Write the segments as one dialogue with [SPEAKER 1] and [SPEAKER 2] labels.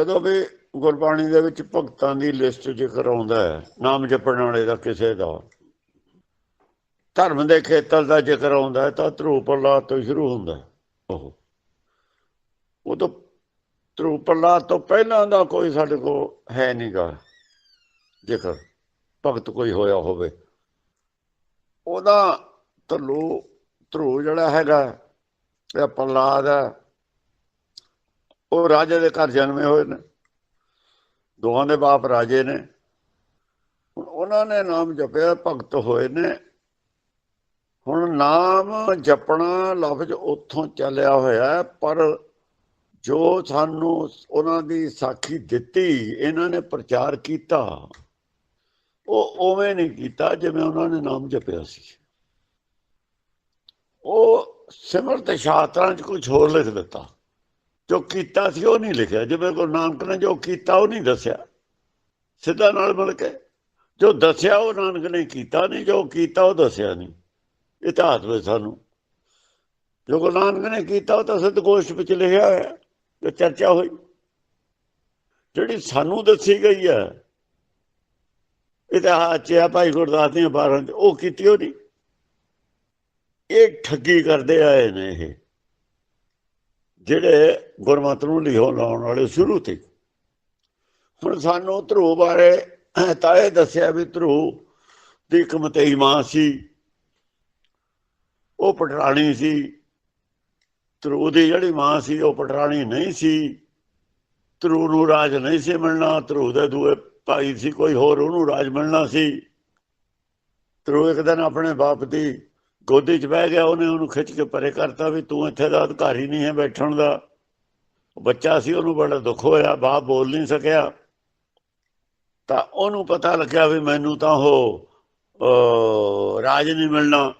[SPEAKER 1] ਜਦੋਂ ਵੀ ਗੁਰਬਾਣੀ ਦੇ ਵਿੱਚ ਭਗਤਾਂ ਦੀ ਲਿਸਟ ਜ਼ਿਕਰ ਆਉਂਦਾ ਹੈ, ਨਾਮ ਜਪਣ ਵਾਲੇ ਦਾ ਕਿਸੇ ਦਾ, ਧਰਮ ਦੇ ਖੇਤਰ ਦਾ ਜ਼ਿਕਰ ਆਉਂਦਾ ਹੈ, ਤਾਂ ਧਰੂਪ ਪ੍ਰਲਾਦ ਤੋਂ ਸ਼ੁਰੂ ਹੁੰਦਾ ਉਹ ਉਹ। ਤੋਂ ਧਰੂਪ ਪ੍ਰਲਾਦ ਤੋਂ ਪਹਿਲਾਂ ਦਾ ਕੋਈ ਸਾਡੇ ਕੋਲ ਹੈ ਨਹੀਂਗਾ ਜ਼ਿਕਰ, ਭਗਤ ਕੋਈ ਹੋਇਆ ਹੋਵੇ। ਉਹਦਾ ਧਰੂ ਧਰੂ ਜਿਹੜਾ ਹੈਗਾ, ਇਹ ਪ੍ਰਲਾਦ ਹੈ ਉਹ ਰਾਜੇ ਦੇ ਘਰ ਜਨਮੇ ਹੋਏ ਨੇ। ਦੋਹਾਂ ਦੇ ਬਾਪ ਰਾਜੇ ਨੇ। ਉਹਨਾਂ ਨੇ ਨਾਮ ਜਪਿਆ, ਭਗਤ ਹੋਏ ਨੇ। ਹੁਣ ਨਾਮ ਜਪਣਾ ਲਫ਼ਜ਼ ਉੱਥੋਂ ਚੱਲਿਆ ਹੋਇਆ ਪਰ ਜੋ ਸਾਨੂੰ ਉਹਨਾਂ ਦੀ ਸਾਖੀ ਦਿੱਤੀ, ਇਹਨਾਂ ਨੇ ਪ੍ਰਚਾਰ ਕੀਤਾ। ਉਹ ਉਵੇਂ ਨਹੀਂ ਕੀਤਾ ਜਿਵੇਂ ਉਹਨਾਂ ਨੇ ਨਾਮ ਜਪਿਆ ਸੀ। ਉਹ ਸਿਮਰਤ ਸ਼ਾਸਤਰਾਂ 'ਚ ਕੁਝ ਹੋਰ ਲਿਖ ਦਿੱਤਾ। ਜੋ ਕੀਤਾ ਸੀ ਉਹ ਨਹੀਂ ਲਿਖਿਆ। ਜਿਵੇਂ ਗੁਰੂ ਨਾਨਕ ਨੇ ਜੋ ਕੀਤਾ, ਉਹ ਨਹੀਂ ਦੱਸਿਆ। ਸਿੱਧਾ ਨਾਲ ਮਿਲ ਕੇ ਜੋ ਦੱਸਿਆ, ਉਹ ਨਾਨਕ ਨੇ ਕੀਤਾ ਨਹੀਂ। ਜੋ ਕੀਤਾ, ਉਹ ਦੱਸਿਆ ਨਹੀਂ। ਇਤਿਹਾਸ ਵਿੱਚ ਸਾਨੂੰ ਜੋ ਗੁਰੂ ਨਾਨਕ ਨੇ ਕੀਤਾ, ਉਹ ਤਾਂ ਸਤਿਗੋਸ਼ਟ ਵਿੱਚ ਲਿਖਿਆ ਹੋਇਆ ਤੇ ਚਰਚਾ ਹੋਈ। ਜਿਹੜੀ ਸਾਨੂੰ ਦੱਸੀ ਗਈ ਹੈ, ਇਤਿਹਾਸ ਚ ਆ ਭਾਈ ਗੁਰਦਾਸ ਦੀਆਂ ਬਾਰਾਂ ਚ, ਉਹ ਕੀਤੀ ਉਹ ਨਹੀਂ। ਇਹ ਠੱਗੀ ਕਰਦੇ ਆਏ ਨੇ ਇਹ। ਜਿਹੜੇ ਗੁਰਮਤ ਨੂੰ ਲਿਖੋ ਲਾਉਣ ਵਾਲੇ ਸ਼ੁਰੂ ਤੇ। ਹੁਣ ਸਾਨੂੰ ਧਰੂ ਬਾਰੇ ਤਾਂ ਇਹ ਦੱਸਿਆ ਵੀ ਧਰੂ ਦੀ ਇੱਕ ਮਤਈ ਮਾਂ ਸੀ। ਉਹ ਪਟਰਾਣੀ ਸੀ। ਧਰੂ ਦੀ ਜਿਹੜੀ ਮਾਂ ਸੀ, ਉਹ ਪਟਰਾਣੀ ਨਹੀਂ ਸੀ। ਧਰੂ ਨੂੰ ਰਾਜ ਨਹੀਂ ਸੀ ਮਿਲਣਾ। ਧਰੂ ਦੇ ਦੂਏ ਭਾਈ ਸੀ, ਕੋਈ ਹੋਰ ਉਹਨੂੰ ਰਾਜ ਮਿਲਣਾ ਸੀ। ਧਰੂ ਇੱਕ ਦਿਨ ਆਪਣੇ ਬਾਪ ਦੀ ਗੋਦੀ 'ਚ ਬਹਿ ਗਿਆ, ਉਹਨੇ ਉਹਨੂੰ ਖਿੱਚ ਕੇ ਪਰੇ ਕਰਤਾ ਵੀ ਤੂੰ ਇੱਥੇ ਦਾ ਅਧਿਕਾਰੀ ਨਹੀਂ ਹੈ ਬੈਠਣ ਦਾ। ਬੱਚਾ ਸੀ, ਉਹਨੂੰ ਬੜਾ ਦੁੱਖ ਹੋਇਆ, ਬਾਪ ਬੋਲ ਨਹੀਂ ਸਕਿਆ। ਤਾਂ ਉਹਨੂੰ ਪਤਾ ਲੱਗਿਆ ਵੀ ਮੈਨੂੰ ਤਾਂ ਉਹ ਰਾਜ ਨਹੀਂ ਮਿਲਣਾ।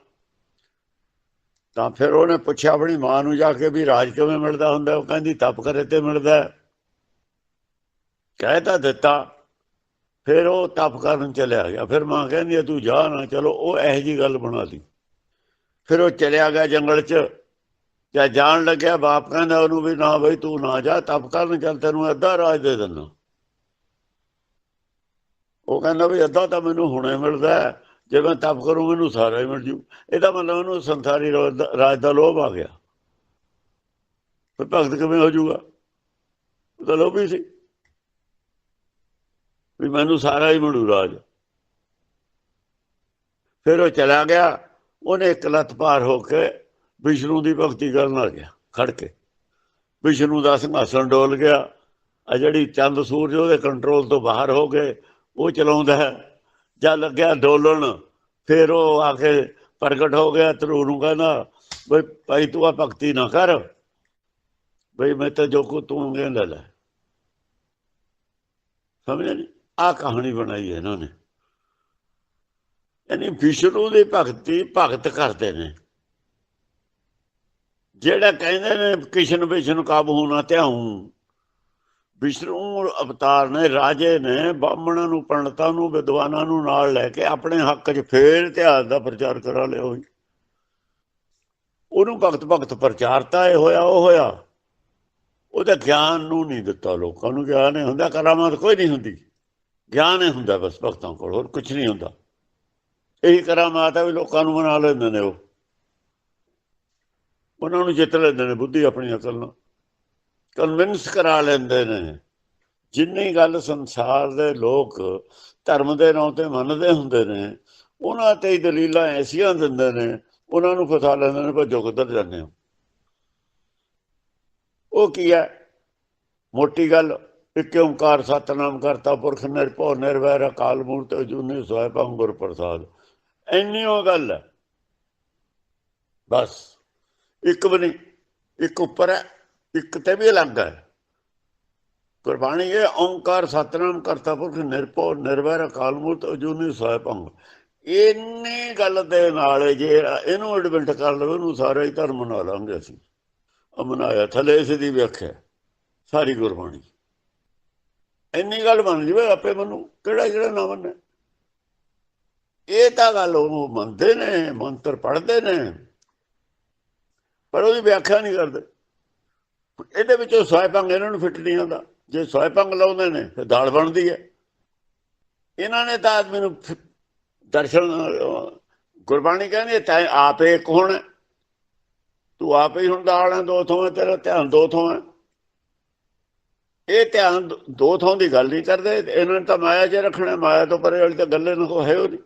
[SPEAKER 1] ਤਾਂ ਫਿਰ ਉਹਨੇ ਪੁੱਛਿਆ ਆਪਣੀ ਮਾਂ ਨੂੰ ਜਾ ਕੇ ਵੀ ਰਾਜ ਕਿਵੇਂ ਮਿਲਦਾ ਹੁੰਦਾ, ਉਹ ਕਹਿੰਦੀ ਤਪ ਕਰੇ ਤੇ ਮਿਲਦਾ। ਕਹਿ ਤਾਂ ਦਿੱਤਾ। ਫਿਰ ਉਹ ਤਪ ਕਰਨ ਚਲਿਆ ਗਿਆ। ਫਿਰ ਮਾਂ ਕਹਿੰਦੀ ਤੂੰ ਜਾ ਨਾ, ਚਲੋ ਉਹ ਇਹੋ ਜੀ ਗੱਲ ਬਣਾ ਲਈ। ਫਿਰ ਉਹ ਚਲਿਆ ਗਿਆ ਜੰਗਲ 'ਚ। ਜਾਂ ਜਾਣ ਲੱਗਿਆ ਬਾਪ ਕਹਿੰਦਾ ਉਹਨੂੰ ਵੀ ਨਾ ਬਈ ਤੂੰ ਨਾ ਜਾ, ਤਪ ਕਰਨ ਚੱਲ ਤੈਨੂੰ ਅੱਧਾ ਰਾਜ ਦੇ ਦਿੰਦਾ। ਉਹ ਕਹਿੰਦਾ ਵੀ ਅੱਧਾ ਤਾਂ ਮੈਨੂੰ ਹੁਣੇ ਮਿਲਦਾ ਜੇ ਮੈਂ ਤਪ ਕਰੂੰ, ਮੈਨੂੰ ਸਾਰਾ ਹੀ ਮਿਲ ਜੂ। ਇਹਦਾ ਮਤਲਬ ਉਹਨੂੰ ਸੰਸਾਰੀ ਰਾਜ ਦਾ- ਰਾਜ ਦਾ ਲੋਭ ਆ ਗਿਆ। ਫਿਰ ਭਗਤ ਕਿਵੇਂ ਹੋ ਜਾਊਗਾ ਉਹ ਤਾਂ ਲੋਭੀ ਸੀ। ਵੀ ਮੈਨੂੰ ਸਾਰਾ ਹੀ ਮਿਲੂ ਰਾਜ। ਫਿਰ ਉਹ ਚਲਾ ਗਿਆ। ਉਹਨੇ ਇੱਕ ਲੱਤ ਪਾਰ ਹੋ ਕੇ ਵਿਸ਼ਨੂੰ ਦੀ ਭਗਤੀ ਕਰਨ ਲੱਗ ਗਿਆ ਖੜ ਕੇ। ਵਿਸ਼ਨੂੰ ਦਾ ਸਿੰਘਾਸਨ ਡੋਲ ਗਿਆ। ਆ ਜਿਹੜੀ ਚੰਦ ਸੂਰਜ ਉਹਦੇ ਕੰਟਰੋਲ ਤੋਂ ਬਾਹਰ ਹੋ ਗਏ ਉਹ ਚਲਾਉਂਦਾ ਹੈ। ਜਾਂ ਲੱਗਿਆ ਡੋਲਣ, ਫਿਰ ਉਹ ਆ ਕੇ ਪ੍ਰਗਟ ਹੋ ਗਿਆ। ਧਰੂ ਨੂੰ ਕਹਿੰਦਾ, ਬਈ ਭਾਈ ਤੂੰ ਆ ਭਗਤੀ ਨਾ ਕਰ। ਬਈ ਮੈਂ ਤਾਂ ਜੋ ਕੋ ਤੂੰ ਕਹਿੰਦਾ ਲੈ। ਸਮਝਿਆ ਨਹੀਂ ਆ ਕਹਾਣੀ ਬਣਾਈ ਹੈ ਇਹਨਾਂ ਨੇ। ਯਾਨੀ ਵਿਸ਼ਨੂੰ ਦੀ ਭਗਤੀ ਭਗਤ ਕਰਦੇ ਨੇ। ਜਿਹੜਾ ਕਹਿੰਦੇ ਨੇ ਕਿਸ਼ਨ ਵਿਸ਼ਨ ਕਾਬੂ ਨਾ ਧਿਆਉ ਵਿਸ਼ਨੂੰ ਅਵਤਾਰ ਨੇ, ਰਾਜੇ ਨੇ, ਬਾਹਮਣਾਂ ਨੂੰ, ਪੰਡਤਾਂ ਨੂੰ, ਵਿਦਵਾਨਾਂ ਨੂੰ ਨਾਲ ਲੈ ਕੇ ਆਪਣੇ ਹੱਕ 'ਚ ਫੇਰ ਇਤਿਹਾਸ ਦਾ ਪ੍ਰਚਾਰ ਕਰਾ ਲਿਆ। ਹੋਈ ਉਹਨੂੰ ਭਗਤ ਭਗਤ ਪ੍ਰਚਾਰਤਾ ਇਹ ਹੋਇਆ, ਉਹ ਹੋਇਆ। ਉਹਦੇ ਗਿਆਨ ਨੂੰ ਨਹੀਂ ਦਿੱਤਾ ਲੋਕਾਂ ਨੂੰ। ਗਿਆਨ ਨਹੀਂ ਹੁੰਦਾ, ਕਰਾਮਾਤ ਕੋਈ ਨਹੀਂ ਹੁੰਦੀ। ਗਿਆਨ ਹੀ ਹੁੰਦਾ ਬਸ ਭਗਤਾਂ ਕੋਲ, ਹੋਰ ਕੁਝ ਨਹੀਂ ਹੁੰਦਾ। ਇਹੀ ਕਰਾਮਾਤ ਹੈ ਵੀ ਲੋਕਾਂ ਨੂੰ ਮਨਾ ਲੈਂਦੇ ਨੇ ਉਹ। ਉਹਨਾਂ ਨੂੰ ਜਿੱਤ ਲੈਂਦੇ ਨੇ ਬੁੱਧੀ ਆਪਣੀ ਅਕਲ ਨਾਲ ਕਨਵਿੰਸ ਕਰਾ ਲੈਂਦੇ ਨੇ। ਜਿੰਨੀ ਗੱਲ ਸੰਸਾਰ ਦੇ ਲੋਕ ਧਰਮ ਦੇ ਨਾਂ ਤੇ ਮੰਨਦੇ ਹੁੰਦੇ ਨੇ, ਉਹਨਾਂ ਤੇ ਹੀ ਦਲੀਲਾਂ ਐਸੀਆਂ ਦਿੰਦੇ ਨੇ, ਉਹਨਾਂ ਨੂੰ ਫਸਾ ਲੈਂਦੇ ਨੇ, ਭੱਜੋ ਕਿੱਧਰ ਜਾਂਦੇ ਹੋ। ਉਹ ਕੀ ਹੈ? ਮੋਟੀ ਗੱਲ, ਇੱਕ ਓੰਕਾਰ ਸਤਨਾਮ ਕਰਤਾ ਪੁਰਖ ਨਿਰਭਉ ਨਿਰਵੈਰ ਅਕਾਲ ਮੂਰਤ ਅਜੂਨੀ ਸੋਇ ਭੰਗ ਗੁਰ ਪ੍ਰਸਾਦ। ਇੰਨੀ ਉਹ ਗੱਲ ਹੈ। ਬਸ, ਇੱਕ ਵੀ ਨਹੀਂ, ਇੱਕ ਉੱਪਰ ਹੈ, ਇੱਕ ਤੇ ਵੀ ਅਲੱਗ ਹੈ। ਗੁਰਬਾਣੀ ਇਹ ਓੰਕਾਰ ਸਤਨਾਮ ਕਰਤਾ ਪੁਰਖ ਨਿਰਭਉ, ਨਿਰਵੈਰ ਅਕਾਲ ਮੂਰਤ ਅਜੂਨੀ ਸੋਇ ਭੰਗ। ਇੰਨੀ ਗੱਲ ਦੇ ਨਾਲ ਜੇ ਇਹਨੂੰ ਐਡਵੈਂਟ ਕਰ ਲਵੇ ਉਹਨੂੰ ਸਾਰਾ ਹੀ ਧਰਮ ਮਨਾ ਲਾਂਗੇ ਅਸੀਂ। ਅਮਨਾਇਆ ਥਲੇ ਇਸ ਦੀ ਵਿਆਖਿਆ, ਸਾਰੀ ਗੁਰਬਾਣੀ। ਇੰਨੀ ਗੱਲ ਬਣ ਜਵੇ ਆਪੇ ਮੈਨੂੰ ਕਿਹੜਾ ਜਿਹੜਾ ਨਾ ਮੰਨੇ ਇਹ ਤਾਂ ਗੱਲ ਉਹ ਮੰਨਦੇ ਨੇ, ਮੰਤਰ ਪੜ੍ਹਦੇ ਨੇ, ਪਰ ਉਹਦੀ ਵਿਆਖਿਆ ਨਹੀਂ ਕਰਦੇ। ਇਹਦੇ ਵਿੱਚੋਂ ਸਵਾਇਪੰਗ ਇਹਨਾਂ ਨੂੰ ਫਿੱਟ ਨਹੀਂ ਆਉਂਦਾ ਜੇ ਸੋਏ ਭੰਗ ਲਾਉਂਦੇ ਨੇ, ਫਿਰ ਦਾਲ ਬਣਦੀ ਹੈ। ਇਹਨਾਂ ਨੇ ਤਾਂ ਆਦਮੀ ਨੂੰ ਦਰਸ਼ਨ, ਗੁਰਬਾਣੀ ਕਹਿੰਦੀ ਤੈਂ ਆਪੇ ਇੱਕ ਹੁਣ ਤੂੰ ਆਪੇ ਹੀ ਹੁਣ ਦਾਲ ਹੈ, ਦੋ ਥੋਂ ਹੈ, ਤੇਰਾ ਧਿਆਨ ਦੋ ਥੋਂ ਹੈ। ਇਹ ਧਿਆਨ ਦੋ- ਦੋ ਥਾਂ ਦੀ ਗੱਲ ਨਹੀਂ ਕਰਦੇ। ਇਹਨਾਂ ਨੇ ਤਾਂ ਮਾਇਆ 'ਚ ਰੱਖਣਾ ਮਾਇਆ ਤੋਂ ਪਰੇ ਵਾਲੀ ਤਾਂ ਗੱਲੇ ਨੂੰ ਹੈ ਉਹ ਨਹੀਂ।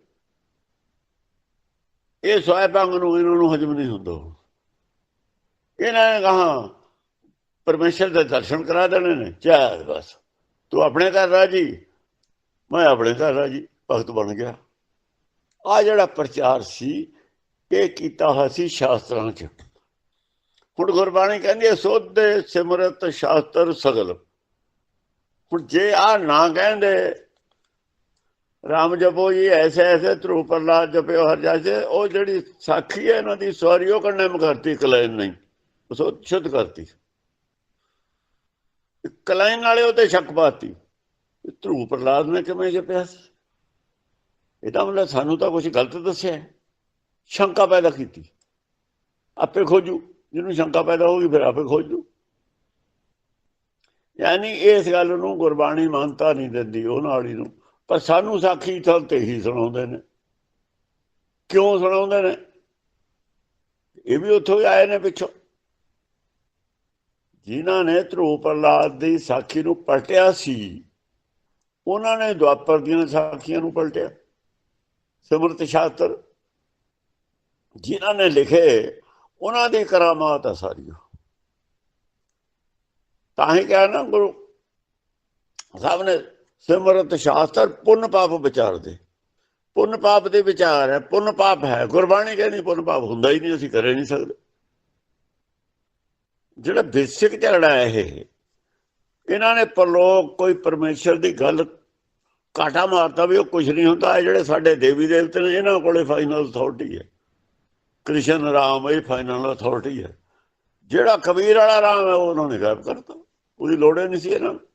[SPEAKER 1] ਇਹ ਸੋਏ ਭੰਗ ਨੂੰ, ਇਹਨਾਂ ਨੂੰ ਹਜਮ ਨਹੀਂ ਹੁੰਦਾ। ਇਹਨਾਂ ਨੇ ਕਹਾ, ਪਰਮੇਸ਼ਰ ਦੇ ਦਰਸ਼ਨ ਕਰਾ ਦੇਣੇ ਨੇ। ਚਾਹ ਬਸ, ਤੂੰ ਆਪਣੇ ਘਰ ਰਾਜੀ? ਮੈਂ ਆਪਣੇ ਘਰ ਰਾਜੀ, ਭਗਤ ਬਣ ਗਿਆ। ਆ ਜਿਹੜਾ ਪ੍ਰਚਾਰ ਸੀ, ਇਹ ਕੀਤਾ ਹੋਇਆ ਸੀ ਸ਼ਾਸਤਰਾਂ 'ਚ। ਹੁਣ ਗੁਰਬਾਣੀ ਕਹਿੰਦੀ ਹੈ, ਸੋਧੇ ਸਿਮਰਤ ਸ਼ਾਸਤਰ ਸਗਲ। ਹੁਣ ਜੇ ਆ ਨਾ ਕਹਿੰਦੇ ਰਾਮ ਜਪੋ ਜੀ, ਐਸੇ ਐਸੇ ਧਰੂ ਪ੍ਰਲਾਦ ਜਪਿਓ, ਹਰ ਜਾਸੇ ਉਹ ਜਿਹੜੀ ਸਾਖੀ ਹੈ ਇਹਨਾਂ ਦੀ ਸਵਾਰੀ ਉਹ ਕੰਨੇ ਕਰਤੀ ਕਲੈਨ ਨਹੀਂ ਉਹ ਸ਼ੁੱਧ ਕਰਤੀ। ਕਲੈਨ ਵਾਲੇ ਉਹ ਤੇ ਸ਼ੱਕ ਪਾਤੀ ਧਰੂ ਪ੍ਰਲਾਦ ਨੇ ਕਿਵੇਂ ਜਪਿਆ ਸੀ? ਇਹਦਾ ਮਤਲਬ ਸਾਨੂੰ ਤਾਂ ਕੁਝ ਗਲਤ ਦੱਸਿਆ ਸ਼ੰਕਾ ਪੈਦਾ ਕੀਤੀ। ਆਪੇ ਖੋਜੂ, ਜਿਹਨੂੰ ਸ਼ੰਕਾ ਪੈਦਾ ਹੋਗੀ ਫਿਰ ਆਪੇ ਖੋਜੂ। ਯਾਨੀ ਇਸ ਗੱਲ ਨੂੰ ਗੁਰਬਾਣੀ ਮੰਨਤਾ ਨਹੀਂ ਦਿੰਦੀ, ਉਹ ਨਾਲੀ ਨੂੰ। ਪਰ ਸਾਨੂੰ ਸਾਖੀ ਥਲ ਤੇ ਹੀ ਸੁਣਾਉਂਦੇ ਨੇ। ਕਿਉਂ ਸੁਣਾਉਂਦੇ ਨੇ? ਇਹ ਵੀ ਉੱਥੋਂ ਹੀ ਆਏ ਨੇ ਪਿੱਛੋਂ। ਜਿਨ੍ਹਾਂ ਨੇ ਧਰੂ ਪ੍ਰਲਾਦ ਦੀ ਸਾਖੀ ਨੂੰ ਪਲਟਿਆ ਸੀ, ਉਹਨਾਂ ਨੇ ਦੁਆਪਰ ਦੀਆਂ ਸਾਖੀਆਂ ਨੂੰ ਪਲਟਿਆ। ਸਿਮਰਤ ਸ਼ਾਸਤਰ, ਜਿਨ੍ਹਾਂ ਨੇ ਲਿਖੇ, ਉਹਨਾਂ ਦੀ ਕਰਾਮਾਤ ਆ ਸਾਰੀਆਂ ਤਾਂ ਹੀ ਕਿਹਾ ਨਾ ਗੁਰੂ ਸਾਹਿਬ ਨੇ ਸਿਮਰਤ ਸ਼ਾਸਤਰ ਪੁੰਨ ਪਾਪ ਵਿਚਾਰਦੇ ਪੁੰਨ ਪਾਪ ਦੇ ਵਿਚਾਰ ਹੈ, ਪੁੰਨ ਪਾਪ ਹੈ। ਗੁਰਬਾਣੀ ਕਹਿੰਦੀ ਪੁੰਨ ਪਾਪ ਹੁੰਦਾ ਹੀ ਨਹੀਂ, ਅਸੀਂ ਕਰੇ ਨਹੀਂ ਸਕਦੇ। ਜਿਹੜਾ ਬੇਸਿਕ ਝਗੜਾ ਹੈ ਇਹ, ਇਹਨਾਂ ਨੇ ਪਰਲੋਕ ਕੋਈ ਪਰਮੇਸ਼ਰ ਦੀ ਗੱਲ ਕਾਟਾ ਮਾਰਤਾ ਵੀ ਉਹ ਕੁਝ ਨਹੀਂ ਹੁੰਦਾ। ਇਹ ਜਿਹੜੇ ਸਾਡੇ ਦੇਵੀ ਦੇਵਤੇ ਨੇ, ਇਹਨਾਂ ਕੋਲੇ ਫਾਈਨਲ ਅਥਾਰਟੀ ਹੈ। ਕ੍ਰਿਸ਼ਨ ਰਾਮ, ਇਹ ਫਾਈਨਲ ਅਥਾਰਟੀ ਹੈ। ਜਿਹੜਾ ਕਬੀਰ ਵਾਲਾ ਰਾਮ ਹੈ, ਉਹ ਉਹਨਾਂ ਨੇ ਗਾਇਬ ਕਰਤਾ। ਉਹਦੀ ਲੋੜ ਹੀ ਨਹੀਂ ਸੀ ਇਹਨਾਂ ਨੂੰ।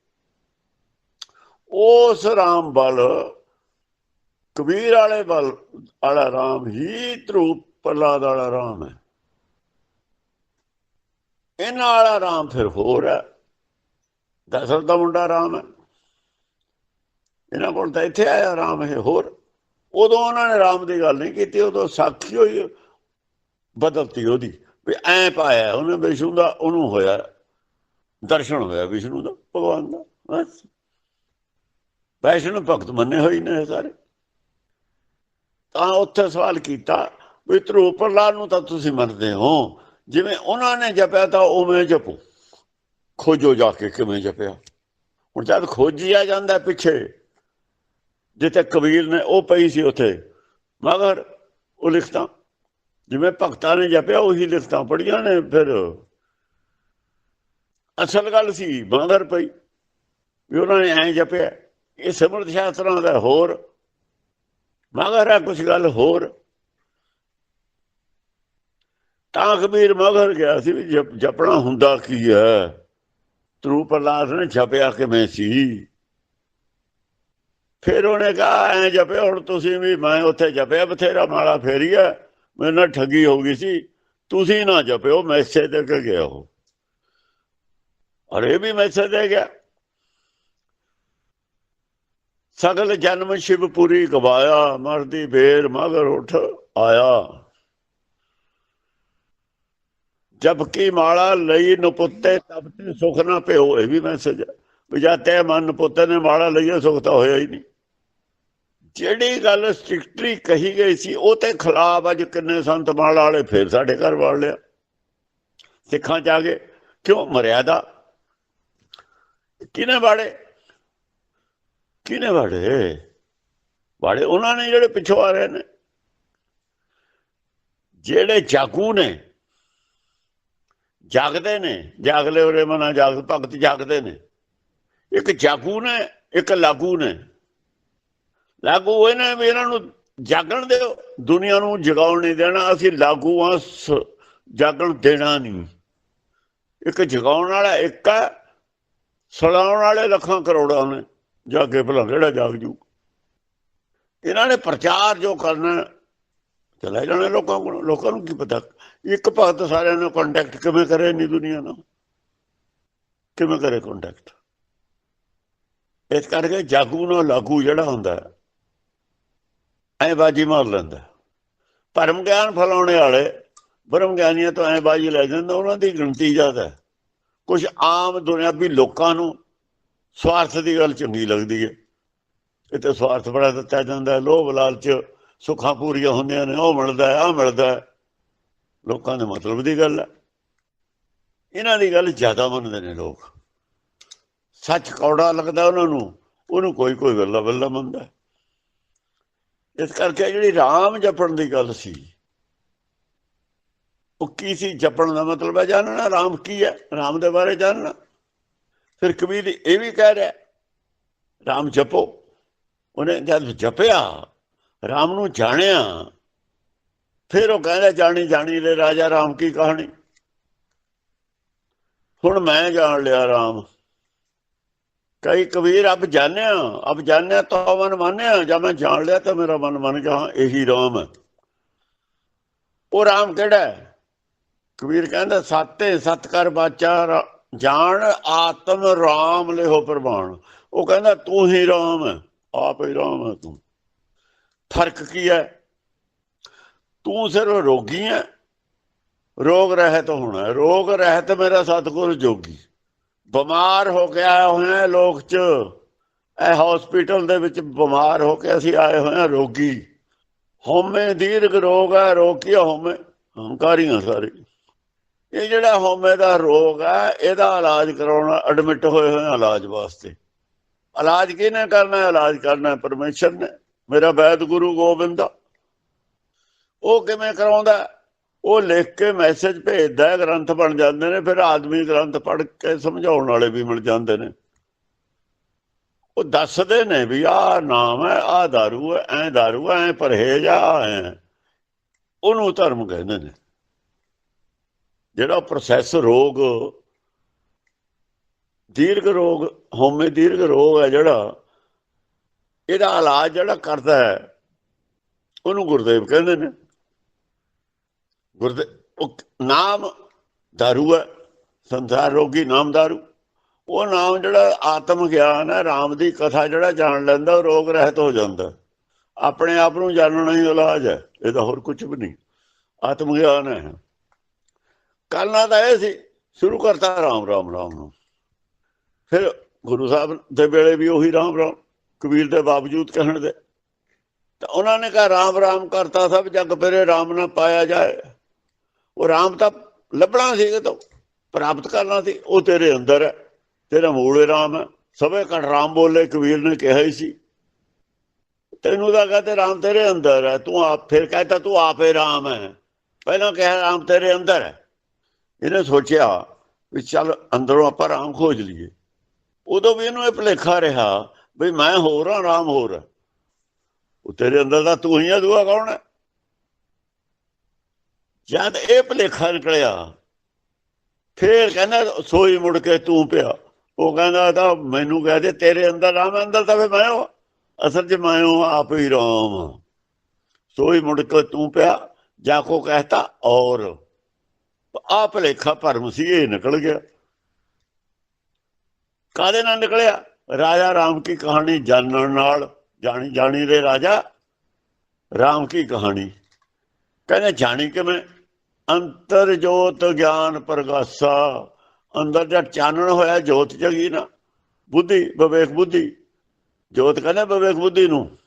[SPEAKER 1] ਉਸ ਰਾਮ ਬਲ, ਕਬੀਰ ਵਾਲੇ ਬਲ ਵਾਲਾ ਰਾਮ ਹੀ ਧਰੂ ਪ੍ਰਲਾਦ ਵਾਲਾ ਰਾਮ ਹੈ। ਇਹਨਾਂ ਵਾਲਾ ਰਾਮ ਫਿਰ ਹੋਰ ਹੈ। ਦਸ਼ਰਥ ਦਾ ਮੁੰਡਾ ਰਾਮ ਹੈ। ਇਹਨਾਂ ਕੋਲ ਤਾਂ ਇੱਥੇ ਆਇਆ ਰਾਮ ਹੈ ਹੋਰ। ਉਦੋਂ ਉਹਨਾਂ ਨੇ ਰਾਮ ਦੀ ਗੱਲ ਨਹੀਂ ਕੀਤੀ, ਉਦੋਂ ਸਾਖੀ ਹੋਈ, ਬਦਲਤੀ ਉਹਦੀ। ਵੀ ਐ ਪਾਇਆ ਉਹਨੇ ਵਿਸ਼ਨੂੰ ਦਾ, ਉਹਨੂੰ ਹੋਇਆ, ਦਰਸ਼ਨ ਹੋਇਆ ਵਿਸ਼ਨੂੰ ਦਾ, ਭਗਵਾਨ ਦਾ, ਬਸ। ਵੈਸ਼ਨੂੰ ਭਗਤ ਮੰਨੇ ਹੋਏ ਨੇ ਸਾਰੇ। ਤਾਂ ਉੱਥੇ ਸਵਾਲ ਕੀਤਾ ਵੀ ਧਰੂ ਪ੍ਰਲਾਦ ਨੂੰ ਤਾਂ ਤੁਸੀਂ ਮੰਨਦੇ ਹੋ, ਜਿਵੇਂ ਉਹਨਾਂ ਨੇ ਜਪਿਆ ਤਾਂ ਉਵੇਂ ਜਪੋ। ਖੋਜੋ ਜਾ ਕੇ ਕਿਵੇਂ ਜਪਿਆ। ਹੁਣ ਜਦ ਖੋਜਿਆ ਜਾਂਦਾ ਪਿੱਛੇ, ਜਿੱਥੇ ਕਬੀਰ ਨੇ ਉਹ ਪਈ ਸੀ ਉੱਥੇ, ਮਗਰ ਉਹ ਲਿਖਤਾਂ, ਜਿਵੇਂ ਭਗਤਾਂ ਨੇ ਜਪਿਆ ਉਹੀ ਲਿਖਤਾਂ ਪੜੀਆਂ ਨੇ ਫਿਰ। ਅਸਲ ਗੱਲ ਸੀ ਮਗਰ ਪਈ, ਵੀ ਉਹਨਾਂ ਨੇ ਐਂ ਜਪਿਆ। ਇਹ ਸਿਮਰਤ ਸ਼ਾਸਤਰਾਂ ਦਾ ਹੋਰ, ਮਗਰ ਹੈ ਕੁਝ ਗੱਲ ਹੋਰ। ਤਾਂ ਕਬੀਰ ਮਗਰ ਗਿਆ ਸੀ ਵੀ ਜਪ- ਜਪਣਾ ਹੁੰਦਾ ਕੀ ਹੈ? ਤਰੂ ਪ੍ਰਲਾਦ ਨੇ ਛਪਿਆ ਕਿਵੇਂ ਸੀ? ਫਿਰ ਉਹਨੇ ਕਹਾ, ਐ ਜਪਿਆ ਹੁਣ ਤੁਸੀਂ ਵੀ, ਮੈਂ ਉੱਥੇ ਜਪਿਆ, ਬਥੇਰਾ ਮਾਲਾ ਫੇਰੀਆ, ਮੇਰੇ ਨਾਲ ਠੱਗੀ ਹੋ ਗਈ ਸੀ। ਤੁਸੀਂ ਨਾ ਜਪਿਓ ਮੈਸੇਜ ਦੇ ਕੇ ਗਿਆ ਹੋ ਅਰੇ ਵੀ ਮੈਸੇਜ ਦੇ ਗਿਆ। ਸਗਲ ਜਨਮ ਸ਼ਿਵ ਪੂਰੀ ਗਵਾਇਆ, ਮਰਦੀ ਫੇਰ ਮਗਰ ਉਠ ਆਇਆ। ਜਬ ਕੀ ਮਾਲਾ ਲਈ ਨਪੁੱਤੇ, ਤਬ ਤੇ ਸੁਖ ਨਾ ਪਿਓ ਇਹ ਵੀ ਮੈਸੇਜ ਹੈ। ਵੀ ਮਨ ਪੁੱਤੇ ਨੇ ਮਾਲਾ ਲਈਏ, ਸੁਖ ਤਾਂ ਹੋਇਆ ਹੀ ਨਹੀਂ। ਜਿਹੜੀ ਗੱਲ ਸਟ੍ਰਿਕਟਲੀ ਕਹੀ ਗਈ ਸੀ, ਉਹ ਤੇ ਖਿਲਾਫ ਅੱਜ ਕਿੰਨੇ ਸੰਤ ਮਾਲਾ ਵਾਲੇ ਫੇਰ ਸਾਡੇ ਘਰ ਵਾੜ ਲਿਆ। ਸਿੱਖਾਂ ਚ ਆ ਗਏ। ਕਿਉਂ? ਮਰਿਆਦਾ। ਕਿਨੇ ਬਾੜੇ ਕਿਨੇ ਵਾੜੇ? ਵਾੜੇ ਉਹਨਾਂ ਨੇ ਜਿਹੜੇ ਪਿੱਛੋਂ ਆ ਰਹੇ ਨੇ। ਜਿਹੜੇ ਜਾਗੂ ਨੇ, ਜਾਗਦੇ ਨੇ ਜਾਗਲੇ ਉਰੇ ਮਨਾ ਜਾਗ, ਭਗਤ ਜਾਗਦੇ ਨੇ। ਇੱਕ ਜਾਗੂ ਨੇ, ਇੱਕ ਲਾਗੂ ਨੇ। ਲਾਗੂ ਇਹਨੇ ਵੀ ਇਹਨਾਂ ਨੂੰ ਜਾਗਣ ਦਿਓ, ਦੁਨੀਆ ਨੂੰ ਜਗਾਉਣ ਨਹੀਂ ਦੇਣਾ, ਅਸੀਂ ਲਾਗੂ ਆ ਜਾਗਣ ਦੇਣਾ ਨਹੀਂ। ਇੱਕ ਜਗਾਉਣ ਵਾਲਾ ਇੱਕ ਹੈ, ਸਲਾਉਣ ਵਾਲੇ ਲੱਖਾਂ ਕਰੋੜਾਂ ਨੇ। ਜਾ ਕੇ ਭਲਾ ਕਿਹੜਾ ਜਾਗ ਜੂ? ਇਹਨਾਂ ਨੇ ਪ੍ਰਚਾਰ ਜੋ ਕਰਨਾ, ਚਲਾ ਜਾਣਾ ਲੋਕਾਂ ਕੋਲ, ਲੋਕਾਂ ਨੂੰ ਕੀ ਪਤਾ? ਇੱਕ ਭਗਤ ਸਾਰਿਆਂ ਨਾਲ ਕੰਟੈਕਟ ਕਿਵੇਂ ਕਰੇ ਨਹੀਂ ਦੁਨੀਆ ਨਾਲ? ਕਿਵੇਂ ਕਰੇ ਕੰਟੈਕਟ ਇਸ ਕਰਕੇ ਜਾਗੂ ਨਾਲ ਲਾਗੂ ਜਿਹੜਾ ਹੁੰਦਾ ਐ ਬਾਜੀ ਮਾਰ ਲੈਂਦਾ ਪਰਮ ਗਿਆਨ ਫਲਾਉਣੇ ਵਾਲੇ ਬ੍ਰਹਮ ਗਿਆਨੀਆਂ ਤੋਂ ਐ ਬਾਜੀ ਲੈ ਜਾਂਦਾ ਉਹਨਾਂ ਦੀ ਗਿਣਤੀ ਜ਼ਿਆਦਾ ਹੈ। ਕੁਝ ਆਮ ਦੁਨਿਆਵੀ ਲੋਕਾਂ ਨੂੰ ਸਵਾਰਥ ਦੀ ਗੱਲ ਚੰਗੀ ਲੱਗਦੀ ਹੈ। ਇਹ ਤੇ ਸਵਾਰਥ ਬੜਾ ਦਿੱਤਾ ਜਾਂਦਾ ਹੈ। ਲੋਭ ਲਾਲਚ ਸੁੱਖਾਂ ਪੂਰੀਆਂ ਹੁੰਦੀਆਂ ਨੇ, ਉਹ ਮਿਲਦਾ ਹੈ ਆ ਮਿਲਦਾ ਲੋਕਾਂ ਦੇ ਮਤਲਬ ਦੀ ਗੱਲ ਹੈ। ਇਹਨਾਂ ਦੀ ਗੱਲ ਜ਼ਿਆਦਾ ਮੰਨਦੇ ਨੇ ਲੋਕ। ਸੱਚ ਕੌੜਾ ਲੱਗਦਾ ਉਹਨਾਂ ਨੂੰ, ਉਹਨੂੰ ਕੋਈ ਕੋਈ ਗੱਲਾਂ ਬੱਲਾ ਮੰਨਦਾ ਇਸ ਕਰਕੇ ਜਿਹੜੀ ਰਾਮ ਜਪਣ ਦੀ ਗੱਲ ਸੀ, ਉਹ ਕੀ ਸੀ? ਜਪਣ ਦਾ ਮਤਲਬ ਹੈ ਜਾਣਨਾ ਰਾਮ ਕੀ ਹੈ? ਰਾਮ ਦੇ ਬਾਰੇ ਜਾਣਨਾ ਫਿਰ ਕਬੀਰ ਇਹ ਵੀ ਕਹਿ ਰਿਹਾ, ਰਾਮ ਜਪੋ। ਉਹਨੇ ਜਦ ਜਪਿਆ, ਰਾਮ ਨੂੰ ਜਾਣਿਆ। ਫਿਰ ਉਹ ਕਹਿੰਦਾ, ਜਾਣੀ ਜਾਣੀ ਲੈ ਰਾਜਾ, ਰਾਮ ਕੀ ਕਹਾਣੀ? ਹੁਣ ਮੈਂ ਜਾਣ ਲਿਆ ਰਾਮ। ਕਈ ਕਬੀਰ ਅਬ ਜਾਣਿਆ ਅਬ ਜਾਣਿਆ ਤਾਂ ਮਨ ਮੰਨਿਆ ਜਦ ਮੈਂ ਜਾਣ ਲਿਆ ਤਾਂ ਮੇਰਾ ਮਨ ਮੰਨ ਗਿਆ ਹਾਂ ਇਹੀ ਰਾਮ। ਹੈ ਉਹ ਰਾਮ ਕਿਹੜਾ ਕਬੀਰ ਕਹਿੰਦਾ, ਸਾਤੇ ਸਤ ਕਰ ਬਾਚਾ ਜਾਣ ਆਤਮ ਰਾਮ ਲਿਹੋ ਪ੍ਰਮਾਣ ਉਹ ਕਹਿੰਦਾ, ਤੂੰ ਹੀ ਰਾਮ ਹੈ, ਆਪ ਹੀ ਰਾਮ ਹੈ ਤੂੰ। ਫ਼ਰਕ ਕੀ ਹੈ? ਤੂੰ ਸਿਰਫ ਰੋਗੀ ਹੈ। ਰੋਗ ਰਹਿਤ ਹੋਣਾ ਰੋਗ ਰਹਿਤ ਮੇਰਾ ਸਤਗੁਰ ਜੋਗੀ। ਬਿਮਾਰ ਹੋ ਕੇ ਗਿਆ ਹੋਇਆ ਲੋਕ ਚ। ਇਹ ਹਸਪੀਟਲ ਦੇ ਵਿੱਚ ਬਿਮਾਰ ਹੋ ਕੇ ਅਸੀਂ ਆਏ ਹੋਏ ਹਾਂ, ਰੋਗੀ। ਹਉਮੈ ਦੀਰਘ ਰੋਗ ਹੈ, ਰੋਗੀ ਹਉਮੈ ਹੰਕਾਰੀਆਂ ਸਾਰੇ। ਇਹ ਜਿਹੜਾ ਹਉਮੈ ਦਾ ਰੋਗ ਹੈ ਇਹਦਾ ਇਲਾਜ ਕਰਾਉਣਾ ਐਡਮਿਟ ਹੋਏ ਹੋਏ ਇਲਾਜ ਵਾਸਤੇ ਇਲਾਜ ਕਿਹਨੇ ਕਰਨਾ ਹੈ ਇਲਾਜ ਕਰਨਾ ਹੈ ਪਰਮੇਸ਼ਰ ਨੇ ਮੇਰਾ ਵੈਦ ਗੁਰੂ ਗੋਬਿੰਦ ਦਾ ਉਹ ਕਿਵੇਂ ਕਰਾਉਂਦਾ ਉਹ ਲਿਖ ਕੇ ਮੈਸੇਜ ਭੇਜਦਾ ਹੈ ਗ੍ਰੰਥ ਬਣ ਜਾਂਦੇ ਨੇ ਫਿਰ ਆਦਮੀ ਗ੍ਰੰਥ ਪੜ੍ਹ ਕੇ ਸਮਝਾਉਣ ਵਾਲੇ ਵੀ ਮਿਲ ਜਾਂਦੇ ਨੇ ਉਹ ਦੱਸਦੇ ਨੇ ਵੀ ਆਹ ਨਾਮ ਹੈ ਆਹ दारू ਹੈ ਐ दारू ਐ ਪਰਹੇਜ ਆ ਐ ਉਹਨੂੰ ਧਰਮ ਕਹਿੰਦੇ ਨੇ ਜਿਹੜਾ ਪ੍ਰੋਸੈਸ ਰੋਗ, ਦੀਰਘ ਰੋਗ ਹਉਮੈ ਦੀਰਘ ਰੋਗ ਹੈ ਜਿਹੜਾ, ਇਹਦਾ ਇਲਾਜ ਜਿਹੜਾ ਕਰਦਾ ਹੈ, ਉਹਨੂੰ ਗੁਰਦੇਵ ਕਹਿੰਦੇ ਨੇ। ਗੁਰਦੇਵ ਨਾਮ ਦਾਰੂ ਹੈ, ਸੰਸਾਰ ਰੋਗੀ ਨਾਮ ਦਾਰੂ। ਉਹ ਨਾਮ ਜਿਹੜਾ ਆਤਮ ਗਿਆਨ ਹੈ, ਰਾਮ ਦੀ ਕਥਾ ਜਿਹੜਾ ਜਾਣ ਲੈਂਦਾ, ਉਹ ਰੋਗ ਰਹਿਤ ਹੋ ਜਾਂਦਾ। ਆਪਣੇ ਆਪ ਨੂੰ ਜਾਣਨਾ ਹੀ ਇਲਾਜ ਹੈ, ਇਹਦਾ ਹੋਰ ਕੁਝ ਵੀ ਨਹੀਂ। ਆਤਮ ਗਿਆਨ ਹੈ। ਕਰਨਾ ਤਾਂ ਇਹ ਸੀ, ਸ਼ੁਰੂ ਕਰਤਾ ਰਾਮ ਰਾਮ ਰਾਮ ਨੂੰ। ਫਿਰ ਗੁਰੂ ਸਾਹਿਬ ਦੇ ਵੇਲੇ ਵੀ ਉਹੀ ਰਾਮ ਰਾਮ, ਕਬੀਰ ਦੇ ਬਾਵਜੂਦ ਕਹਿਣ ਦੇ। ਤਾਂ ਉਹਨਾਂ ਨੇ ਕਿਹਾ, ਰਾਮ ਰਾਮ ਕਰਤਾ ਸਭ ਜਗ ਫਿਰੇ, ਰਾਮ ਨਾ ਪਾਇਆ ਜਾਏ। ਉਹ ਰਾਮ ਤਾਂ ਲੱਭਣਾ ਸੀ ਕਿ ਪ੍ਰਾਪਤ ਕਰਨਾ ਸੀ, ਉਹ ਤੇਰੇ ਅੰਦਰ ਹੈ, ਤੇਰਾ ਮੂਲ ਰਾਮ ਹੈ। ਸਭੇ ਕਟ ਰਾਮ ਬੋਲੇ, ਕਬੀਰ ਨੇ ਕਿਹਾ ਹੀ ਸੀ। ਤੈਨੂੰ ਤਾਂ ਕਹਤੇ ਰਾਮ ਤੇਰੇ ਅੰਦਰ ਹੈ, ਤੂੰ ਆਪ, ਫਿਰ ਕਹਤਾ ਤੂੰ ਆਪੇ ਰਾਮ ਹੈ। ਪਹਿਲਾਂ ਕਿਹਾ ਰਾਮ ਤੇਰੇ ਅੰਦਰ ਹੈ। ਇਹਨੇ ਸੋਚਿਆ ਵੀ ਚੱਲ ਅੰਦਰੋਂ ਆਪਾਂ ਰਾਮ ਖੋਜ ਲਈਏ। ਉਦੋਂ ਵੀ ਇਹਨੂੰ ਇਹ ਭਲੇਖਾ ਰਿਹਾ ਵੀ ਮੈਂ ਹੋਰ ਆ ਰਾਮ ਹੋਰ ਉਹ ਤੇਰੇ ਅੰਦਰ ਦਾ ਤੂੰ ਹੀ ਆ, ਦੂਆ ਕੌਣ ਹੈ? ਜਦ ਇਹ ਭਲੇਖਾ ਨਿਕਲਿਆ, ਫੇਰ ਕਹਿੰਦਾ ਸੋਈ ਮੁੜ ਕੇ ਤੂੰ ਪਿਆ। ਉਹ ਕਹਿੰਦਾ ਤਾਂ ਮੈਨੂੰ ਕਹਦੇ ਤੇਰੇ ਅੰਦਰ ਰਾਮ ਅੰਦਰ ਤਾਂ ਫੇ ਮੈਂ ਅਸਲ 'ਚ ਮੈਂ ਆਪ ਹੀ ਰਾਮ ਸੋਈ ਮੁੜ ਕੇ ਤੂੰ ਪਿਆ, ਜਾ ਕੋ ਕਹਤਾ ਔਰ। ਆ ਭਲੇਖਾ ਭਰਮ ਸੀ ਇਹ ਨਿਕਲ ਗਿਆ। ਕਾਦੇ ਨਾਲ ਨਿਕਲਿਆ? ਰਾਜਾ ਰਾਮ ਕੀ ਕਹਾਣੀ ਜਾਣਨ ਨਾਲ, ਜਾਣੀ ਜਾਣੀ ਦੇ ਰਾਜਾ ਰਾਮ ਕੀ ਕਹਾਣੀ? ਕਹਿੰਦੇ, ਜਾਣੀ ਕਿਵੇਂ? ਅੰਤਰ ਜੋਤ ਗਿਆਨ ਪ੍ਰਗਾਸਾ। ਅੰਦਰ ਜਦ ਚਾਨਣ ਹੋਇਆ, ਜੋਤ ਜਗੀ ਨਾ। ਬੁੱਧੀ, ਵਿਵੇਕ ਬੁੱਧੀ। ਜੋਤ ਕਹਿੰਦੇ, ਵਿਵੇਕ ਬੁੱਧੀ ਨੂੰ।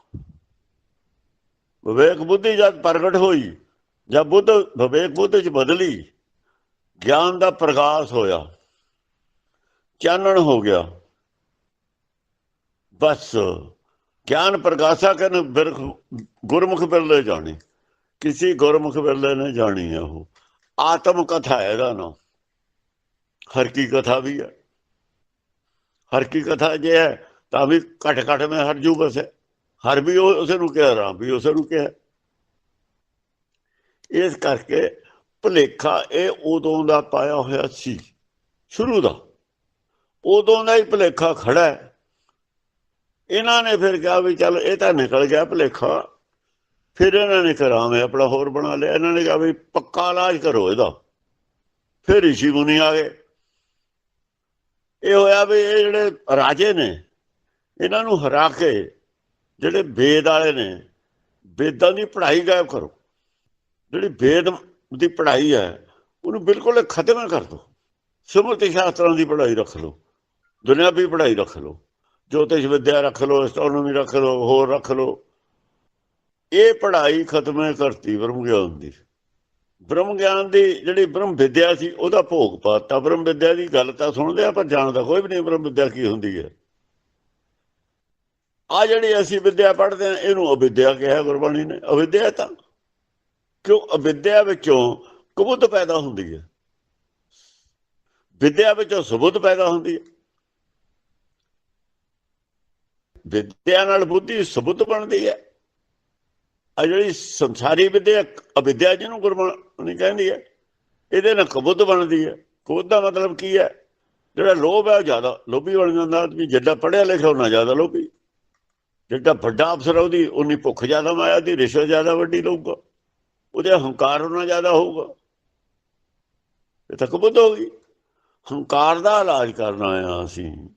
[SPEAKER 1] ਵਿਵੇਕ ਬੁੱਧੀ ਜਦ ਪ੍ਰਗਟ ਹੋਈ, ਜਦ ਬੁੱਧ ਵਿਵੇਕ ਬੁੱਧ ਚ ਬਦਲੀ ਗਿਆਨ ਦਾ ਪ੍ਰਕਾਸ਼ ਹੋਇਆ। ਚਾਨਣ ਹੋ ਗਿਆ। ਬਸ ਗਿਆਨ ਪ੍ਰਗਾਸਾ ਕਰਨ ਗੁਰਮੁਖ ਬਿਰਲੇ ਜਾਣੀ। ਕਿਸੇ ਗੁਰਮੁਖ ਬਿਰਲੇ ਨੇ ਜਾਣੀ ਹੈ ਉਹ। ਆਤਮ ਕਥਾ ਹੈ ਇਹਦਾ ਨਾਮ ਹਰ ਕੀ ਕਥਾ ਵੀ ਹੈ। ਹਰ ਕੀ ਕਥਾ ਜੇ ਹੈ, ਤਾਂ ਵੀ ਘਟ ਘਟ ਮੈਂ ਹਰ ਜੂ ਬਸ। ਹੈ ਹਰ ਵੀ ਉਹ ਉਸੇ ਨੂੰ ਕਹਿ ਰਹਾ ਵੀ ਉਸੇ ਨੂੰ ਕਿਹਾ। ਇਸ ਕਰਕੇ ਭਲੇਖਾ ਇਹ ਉਦੋਂ ਦਾ ਪਾਇਆ ਹੋਇਆ ਸੀ। ਸ਼ੁਰੂ ਦਾ। ਉਦੋਂ ਦਾ ਹੀ ਭਲੇਖਾ ਖੜਾ ਹੈ। ਇਹਨਾਂ ਨੇ ਫਿਰ ਕਿਹਾ ਵੀ ਚੱਲ ਇਹ ਤਾਂ ਨਿਕਲ ਗਿਆ ਭਲੇਖਾ। ਫਿਰ ਇਹਨਾਂ ਨੇ ਕਰਾਵੇਂ ਆਪਣਾ ਹੋਰ ਬਣਾ ਲਿਆ। ਇਹਨਾਂ ਨੇ ਕਿਹਾ ਵੀ ਪੱਕਾ ਇਲਾਜ ਕਰੋ ਇਹਦਾ। ਫਿਰ ઋષਿ ਮੁਨੀ ਆ ਗਏ। ਇਹ ਹੋਇਆ ਵੀ ਇਹ ਜਿਹੜੇ ਰਾਜੇ ਨੇ, ਇਹਨਾਂ ਨੂੰ ਹਰਾ ਕੇ ਜਿਹੜੇ ਵੇਦ ਵਾਲੇ ਨੇ, ਵੇਦਾਂ ਦੀ ਪੜ੍ਹਾਈ ਗਾਇਬ ਕਰੋ। ਜਿਹੜੀ ਵੇਦ ਦੀ ਪੜ੍ਹਾਈ ਹੈ, ਉਹਨੂੰ ਬਿਲਕੁਲ ਖਤਮ ਕਰ ਦਿਓ ਸਮਰਤੀ ਸ਼ਾਸਤਰਾਂ ਦੀ ਪੜ੍ਹਾਈ ਰੱਖ ਲਓ, ਦੁਨਿਆਵੀ ਪੜ੍ਹਾਈ ਰੱਖ ਲਓ, ਜੋਤਿਸ਼ ਵਿਦਿਆ ਰੱਖ ਲਓ ਐਸਟ੍ਰੋਨੋਮੀ ਰੱਖ ਲਓ, ਹੋਰ ਰੱਖ ਲਓ। ਇਹ ਪੜ੍ਹਾਈ ਖਤਮ ਕਰਤੀ ਬ੍ਰਹਮ ਗਿਆਨ ਦੀ। ਬ੍ਰਹਮ ਗਿਆਨ ਦੀ ਜਿਹੜੀ ਬ੍ਰਹਮ ਵਿਦਿਆ ਸੀ, ਉਹਦਾ ਭੋਗ ਪਾਤਾ। ਬ੍ਰਹਮ ਵਿਦਿਆ ਦੀ ਗੱਲ ਤਾਂ ਸੁਣਦੇ ਆ, ਪਰ ਜਾਣਦਾ ਕੋਈ ਵੀ ਨਹੀਂ ਬ੍ਰਹਮ ਵਿਦਿਆ ਕੀ ਹੁੰਦੀ ਹੈ। ਆ ਜਿਹੜੀ ਅਸੀਂ ਵਿਦਿਆ ਪੜ੍ਹਦੇ ਆ, ਇਹਨੂੰ ਅਵਿਦਿਆ ਕਿਹਾ ਗੁਰਬਾਣੀ ਨੇ। ਅਵਿਦਿਆ ਤਾਂ ਕਿਉਂ ਅਵਿਦਿਆ ਵਿੱਚੋਂ ਕਬੁੱਧ ਪੈਦਾ ਹੁੰਦੀ ਹੈ। ਵਿਦਿਆ ਵਿੱਚੋਂ ਸਬੁੱਧ ਪੈਦਾ ਹੁੰਦੀ ਹੈ। ਵਿਦਿਆ ਨਾਲ ਬੁੱਧੀ ਸਬੁੱਧ ਬਣਦੀ ਹੈ। ਆ ਜਿਹੜੀ ਸੰਸਾਰੀ ਵਿਦਿਆ, ਅਵਿਦਿਆ ਜਿਹਨੂੰ ਗੁਰਬਾਣੀ ਕਹਿੰਦੀ ਹੈ, ਇਹਦੇ ਨਾਲ ਕਬੁੱਧ ਬਣਦੀ ਹੈ। ਕਬੁੱਧ ਦਾ ਮਤਲਬ ਕੀ ਹੈ? ਜਿਹੜਾ ਲੋਭ ਹੈ ਉਹ ਜ਼ਿਆਦਾ, ਲੋਭੀ ਬਣ ਜਾਂਦਾ ਆਦਮੀ। ਜਿੱਦਾਂ ਪੜਿਆ ਲਿਖਿਆ ਉਹਨਾਂ ਜ਼ਿਆਦਾ ਲੋਭੀ। ਜਿੱਦਾਂ ਵੱਡਾ ਅਫਸਰ ਆ ਉਹਦੀ, ਉਨੀ ਭੁੱਖ ਜ਼ਿਆਦਾ ਮਾਇਆ ਦੀ, ਰਿਸ਼ਵਤ ਜ਼ਿਆਦਾ ਵੱਡੀ ਲਊਗਾ ਉਹਦੇ ਹੰਕਾਰ ਉਹਨਾਂ ਜ਼ਿਆਦਾ ਹੋਊਗਾ। ਇਹ ਤਾਂ ਕਬੁੱਧ ਹੋ ਗਈ। ਹੰਕਾਰ ਦਾ ਇਲਾਜ ਕਰਨਾ ਆ ਅਸੀਂ।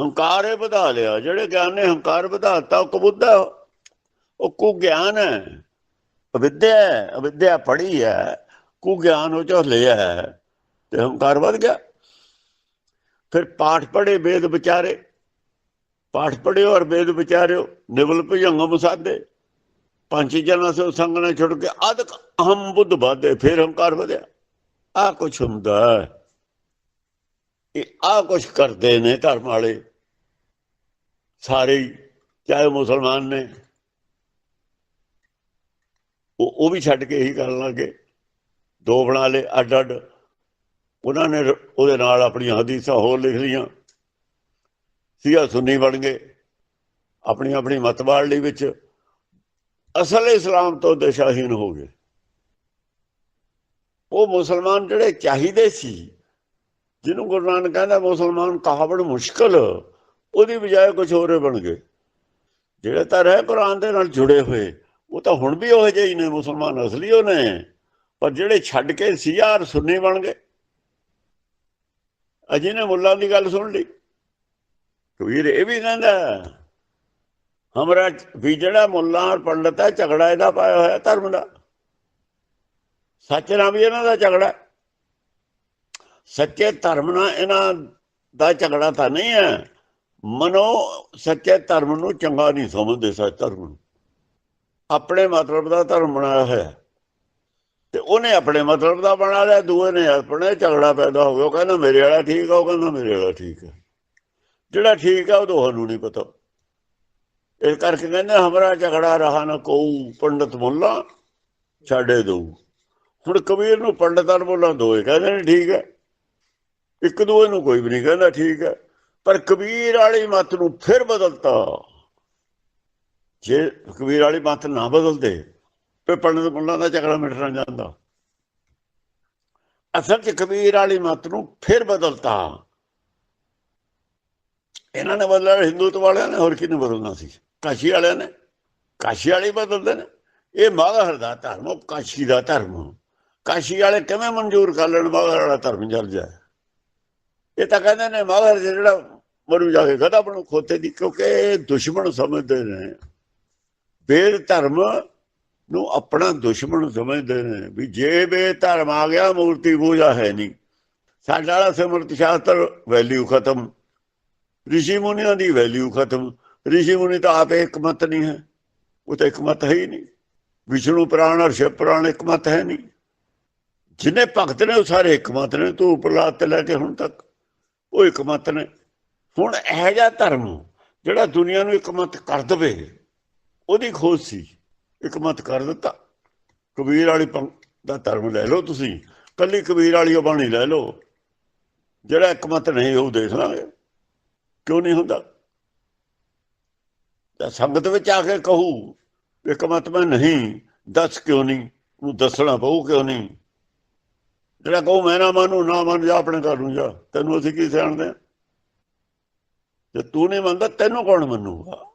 [SPEAKER 1] ਹੰਕਾਰ ਇਹ ਵਧਾ ਲਿਆ। ਜਿਹੜੇ ਗਿਆਨ ਨੇ ਹੰਕਾਰ ਵਧਾਤਾ ਉਹ ਕਬੁੱਧ ਹੈ ਉਹ ਕੋ ਗਿਆਨ ਹੈ। ਅਵਿਦਿਆ ਹੈ, ਅਵਿਦਿਆ ਪੜੀ ਹੈ। ਕੋ ਗਿਆਨ ਉਹ ਚੋਂ ਲਿਆ ਹੈ ਤੇ ਹੰਕਾਰ ਵੱਧ ਗਿਆ। ਫਿਰ ਪਾਠ ਪੜੇ ਵੇਦ ਵਿਚਾਰੇ। ਪਾਠ ਪੜਿਓ ਔਰ ਵੇਦ ਵਿਚਾਰਿਓ। ਨਿਵਲ ਭਜੰਗ ਮਸਾਦੇ ਪੰਜ ਜਨਾਂ ਸੇ ਸੰਗ ਨਾਲ ਛੁੱਟ ਕੇ ਅਦਕ ਅਹਮ ਬੁੱਧ ਬਾਦੇ ਫਿਰ ਹੰਕਾਰ ਵਧਿਆ। ਆ ਕੁਛ ਹੁੰਦਾ ਇਹ ਆ ਕੁਛ ਕਰਦੇ ਨੇ ਧਰਮ ਵਾਲੇ। ਸਾਰੇ ਹੀ, ਚਾਹੇ ਮੁਸਲਮਾਨ ਨੇ। ਉਹ ਉਹ ਵੀ ਛੱਡ ਕੇ ਇਹੀ ਕਰਨ ਲੱਗੇ। ਦੋ ਬਣਾ ਲਏ ਅੱਡ ਅੱਡ ਉਹਨਾਂ ਨੇ ਉਹਦੇ ਨਾਲ ਆਪਣੀਆਂ ਹਦੀਸਾਂ ਹੋਰ ਲਿਖ ਲਈਆਂ। ਸੀਆ ਸੁੰਨੀ ਬਣ ਗਏ। ਆਪਣੀ ਆਪਣੀ ਮਤਵਾੜ ਲਈ ਵਿੱਚ ਅਸਲ ਇਸਲਾਮ ਤੋਂ ਦਿਸ਼ਾਹੀਨ ਹੋ ਗਏ। ਉਹ ਮੁਸਲਮਾਨ ਜਿਹੜੇ ਚਾਹੀਦੇ ਸੀ, ਜਿਹਨੂੰ ਗੁਰੂ ਨਾਨਕ ਕਹਿੰਦਾ ਮੁਸਲਮਾਨ ਕਹਾਵੜ ਮੁਸ਼ਕਲ, ਉਹਦੀ ਬਜਾਏ ਕੁਝ ਹੋਰੇ ਬਣ ਗਏ। ਜਿਹੜੇ ਤਾਂ ਰਹਿ ਕੁਰਾਨ ਦੇ ਨਾਲ ਜੁੜੇ ਹੋਏ, ਉਹ ਤਾਂ ਹੁਣ ਵੀ ਉਹ ਜਿਹੇ ਨੇ, ਮੁਸਲਮਾਨ ਅਸਲੀ ਉਹ ਨੇ। ਪਰ ਜਿਹੜੇ ਛੱਡ ਕੇ ਸੀਆਰ ਸੁੰਨੀ ਬਣ ਗਏ। ਅਜੇ ਨੇ ਮੁੱਲਾ ਦੀ ਗੱਲ ਸੁਣ ਲਈ। ਕਬੀਰ ਇਹ ਵੀ ਕਹਿੰਦਾ ਹਮਰਾ ਵੀ ਜਿਹੜਾ ਮੁੱਲਾ ਔਰ ਪੰਡਤ ਹੈ, ਝਗੜਾ ਇਹਦਾ ਪਾਇਆ ਹੋਇਆ ਧਰਮ ਦਾ। ਸੱਚ ਨਾਲ ਵੀ ਇਹਨਾਂ ਦਾ ਝਗੜਾ ਸੱਚੇ ਧਰਮ ਨਾਲ ਇਹਨਾਂ ਦਾ ਝਗੜਾ ਤਾਂ ਨਹੀਂ ਹੈ। ਮਨੋ ਸੱਚੇ ਧਰਮ ਨੂੰ ਚੰਗਾ ਨਹੀਂ ਸਮਝਦੇ, ਸੱਚ ਧਰਮ ਨੂੰ। ਆਪਣੇ ਮਤਲਬ ਦਾ ਧਰਮ ਬਣਾਇਆ ਹੋਇਆ। ਤੇ ਉਹਨੇ ਆਪਣੇ ਮਤਲਬ ਦਾ ਬਣਾ ਲਿਆ, ਦੂਏ ਨੇ ਆਪਣੇ ਝਗੜਾ ਪੈਦਾ ਹੋ ਗਿਆ। ਉਹ ਕਹਿੰਦਾ, ਮੇਰੇ ਵਾਲਾ ਠੀਕ ਆ, ਉਹ ਕਹਿੰਦਾ, ਮੇਰੇ ਵਾਲਾ ਠੀਕ ਹੈ ਜਿਹੜਾ ਠੀਕ ਆ, ਉਹ ਦੋਹਾਂ ਨੂੰ ਨਹੀਂ ਪਤਾ। ਇਸ ਕਰਕੇ ਕਹਿੰਦੇ ਹਮਰਾ ਝਗੜਾ ਰਹਾ ਨਾ ਕੋ ਪੰਡਤ ਮੁੱਲਾ ਛਾੜੇ ਦੋ। ਹੁਣ ਕਬੀਰ ਨੂੰ ਪੰਡਤਾਂ ਨੂੰ ਬੋਲਾਂ ਦੋਏ ਕਹਿੰਦੇ ਨੇ ਠੀਕ ਹੈ। ਇੱਕ ਦੂਏ ਨੂੰ ਕੋਈ ਵੀ ਨਹੀਂ ਕਹਿੰਦਾ ਠੀਕ ਹੈ। ਪਰ ਕਬੀਰ ਵਾਲੀ ਮਤ ਨੂੰ ਫਿਰ ਬਦਲਤਾ। ਜੇ ਕਬੀਰ ਵਾਲੀ ਮਤ ਨਾ ਬਦਲਦੇ ਤੇ ਪੰਡਤ ਮੁੱਲਾ ਦਾ ਝਗੜਾ ਮਿਟਣਾ ਜਾਂਦਾ। ਅਸਲ 'ਚ ਕਬੀਰ ਵਾਲੀ ਮਤ ਨੂੰ ਫਿਰ ਬਦਲਤਾ। ਇਹਨਾਂ ਨੇ ਬਦਲਿਆ, ਹਿੰਦੂਤ ਵਾਲਿਆਂ ਨੇ ਹੋਰ ਕਿਹਨੇ ਬਦਲਣਾ ਸੀ? ਕਾਸ਼ੀ ਵਾਲਿਆਂ ਨੇ, ਕਾਸ਼ੀ ਵਾਲੇ ਬਦਲਦੇ ਨੇ। ਇਹ ਮਾਗਹਰ ਦਾ ਧਰਮ, ਉਹ ਕਾਸ਼ੀ ਦਾ ਧਰਮ। ਕਾਸ਼ੀ ਵਾਲੇ ਕਿਵੇਂ ਮਨਜ਼ੂਰ ਕਰ ਲੈਣ ਮਾਗਹਰ ਵਾਲਾ ਧਰਮ ਜਲ ਜਾਏ? ਇਹ ਤਾਂ ਕਹਿੰਦੇ ਨੇ ਮਾਗਹਰ ਜਿਹੜਾ ਮਰੂ ਜਾ ਕੇ ਗਦਾ ਬਣੂ ਖੋਤੇ ਦੀ, ਕਿਉਂਕਿ ਦੁਸ਼ਮਣ ਸਮਝਦੇ ਨੇ। ਵੇਦ ਧਰਮ ਨੂੰ ਆਪਣਾ ਦੁਸ਼ਮਣ ਸਮਝਦੇ ਨੇ, ਵੀ ਜੇ ਬੇ ਧਰਮ ਆ ਗਿਆ, ਮੂਰਤੀ ਪੂਜਾ ਹੈ ਨਹੀਂ। ਸਾਡਾ ਵਾਲਾ ਸਿਮਰਤ ਸ਼ਾਸਤਰ ਵੈਲਿਊ ਖਤਮ। ਰਿਸ਼ੀ ਮੁਨੀਆਂ ਦੀ ਵੈਲਿਊ ਖਤਮ। ਰਿਸ਼ੀ ਮੁਨੀ ਤਾਂ ਆਪੇ ਇੱਕ ਮਤ ਨਹੀਂ ਹੈ। ਉਹ ਤਾਂ ਇੱਕ ਮਤ ਹੈ ਹੀ ਨਹੀਂ। ਵਿਸ਼ਨੂੰ ਪੁਰਾਣ ਔਰ ਸ਼ਿਵ ਪੁਰਾਣ ਇੱਕ ਮਤ ਹੈ ਨਹੀਂ। ਜਿਨੇ ਭਗਤ ਨੇ ਉਹ ਸਾਰੇ ਇੱਕ ਮਤ ਨੇ, ਤੂੰ ਪ੍ਰਲਾਦ ਤੇ ਲੈ ਕੇ ਹੁਣ ਤੱਕ। ਉਹ ਇੱਕ ਮਤ ਨੇ। ਹੁਣ ਇਹ ਜਿਹਾ ਧਰਮ ਜਿਹੜਾ ਦੁਨੀਆ ਨੂੰ ਇੱਕ ਮਤ ਕਰ ਦਵੇ, ਉਹਦੀ ਖੋਜ ਸੀ। ਇੱਕ ਮਤ ਕਰ ਦਿੱਤਾ। ਕਬੀਰ ਵਾਲੀ ਪੰਕ ਦਾ ਧਰਮ ਲੈ ਲਓ ਤੁਸੀਂ। ਕੱਲੀ ਕਬੀਰ ਵਾਲੀ ਉਹ ਬਾਣੀ ਲੈ ਲਓ। ਜਿਹੜਾ ਇੱਕ ਮਤ ਨਹੀਂ, ਉਹ ਦੇਖ ਲਾਂਗੇ। ਕਿਉਂ ਨਹੀਂ ਹੁੰਦਾ? ਤਾਂ ਸੰਗਤ ਵਿੱਚ ਆ ਕੇ ਕਹੂ, ਇੱਕ ਮਤ ਨਹੀਂ, ਦੱਸ ਕਿਉਂ ਨਹੀਂ? ਉਹ ਦੱਸਣਾ ਪਊ ਕਿਉਂ ਨਹੀਂ? ਜਿਹੜਾ ਕਹੂ, ਮੈਂ ਨਾ ਮੰਨੂ, ਨਾ ਮੰਨ ਜਾ, ਆਪਣੇ ਘਰ ਨੂੰ ਜਾ। ਤੈਨੂੰ ਅਸੀਂ ਕੀ ਸਿਆਣਦੇ ਹਾਂ? ਜੇ ਤੂੰ ਨਹੀਂ ਮੰਨਦਾ, ਤੈਨੂੰ ਕੌਣ ਮੰਨੂਗਾ?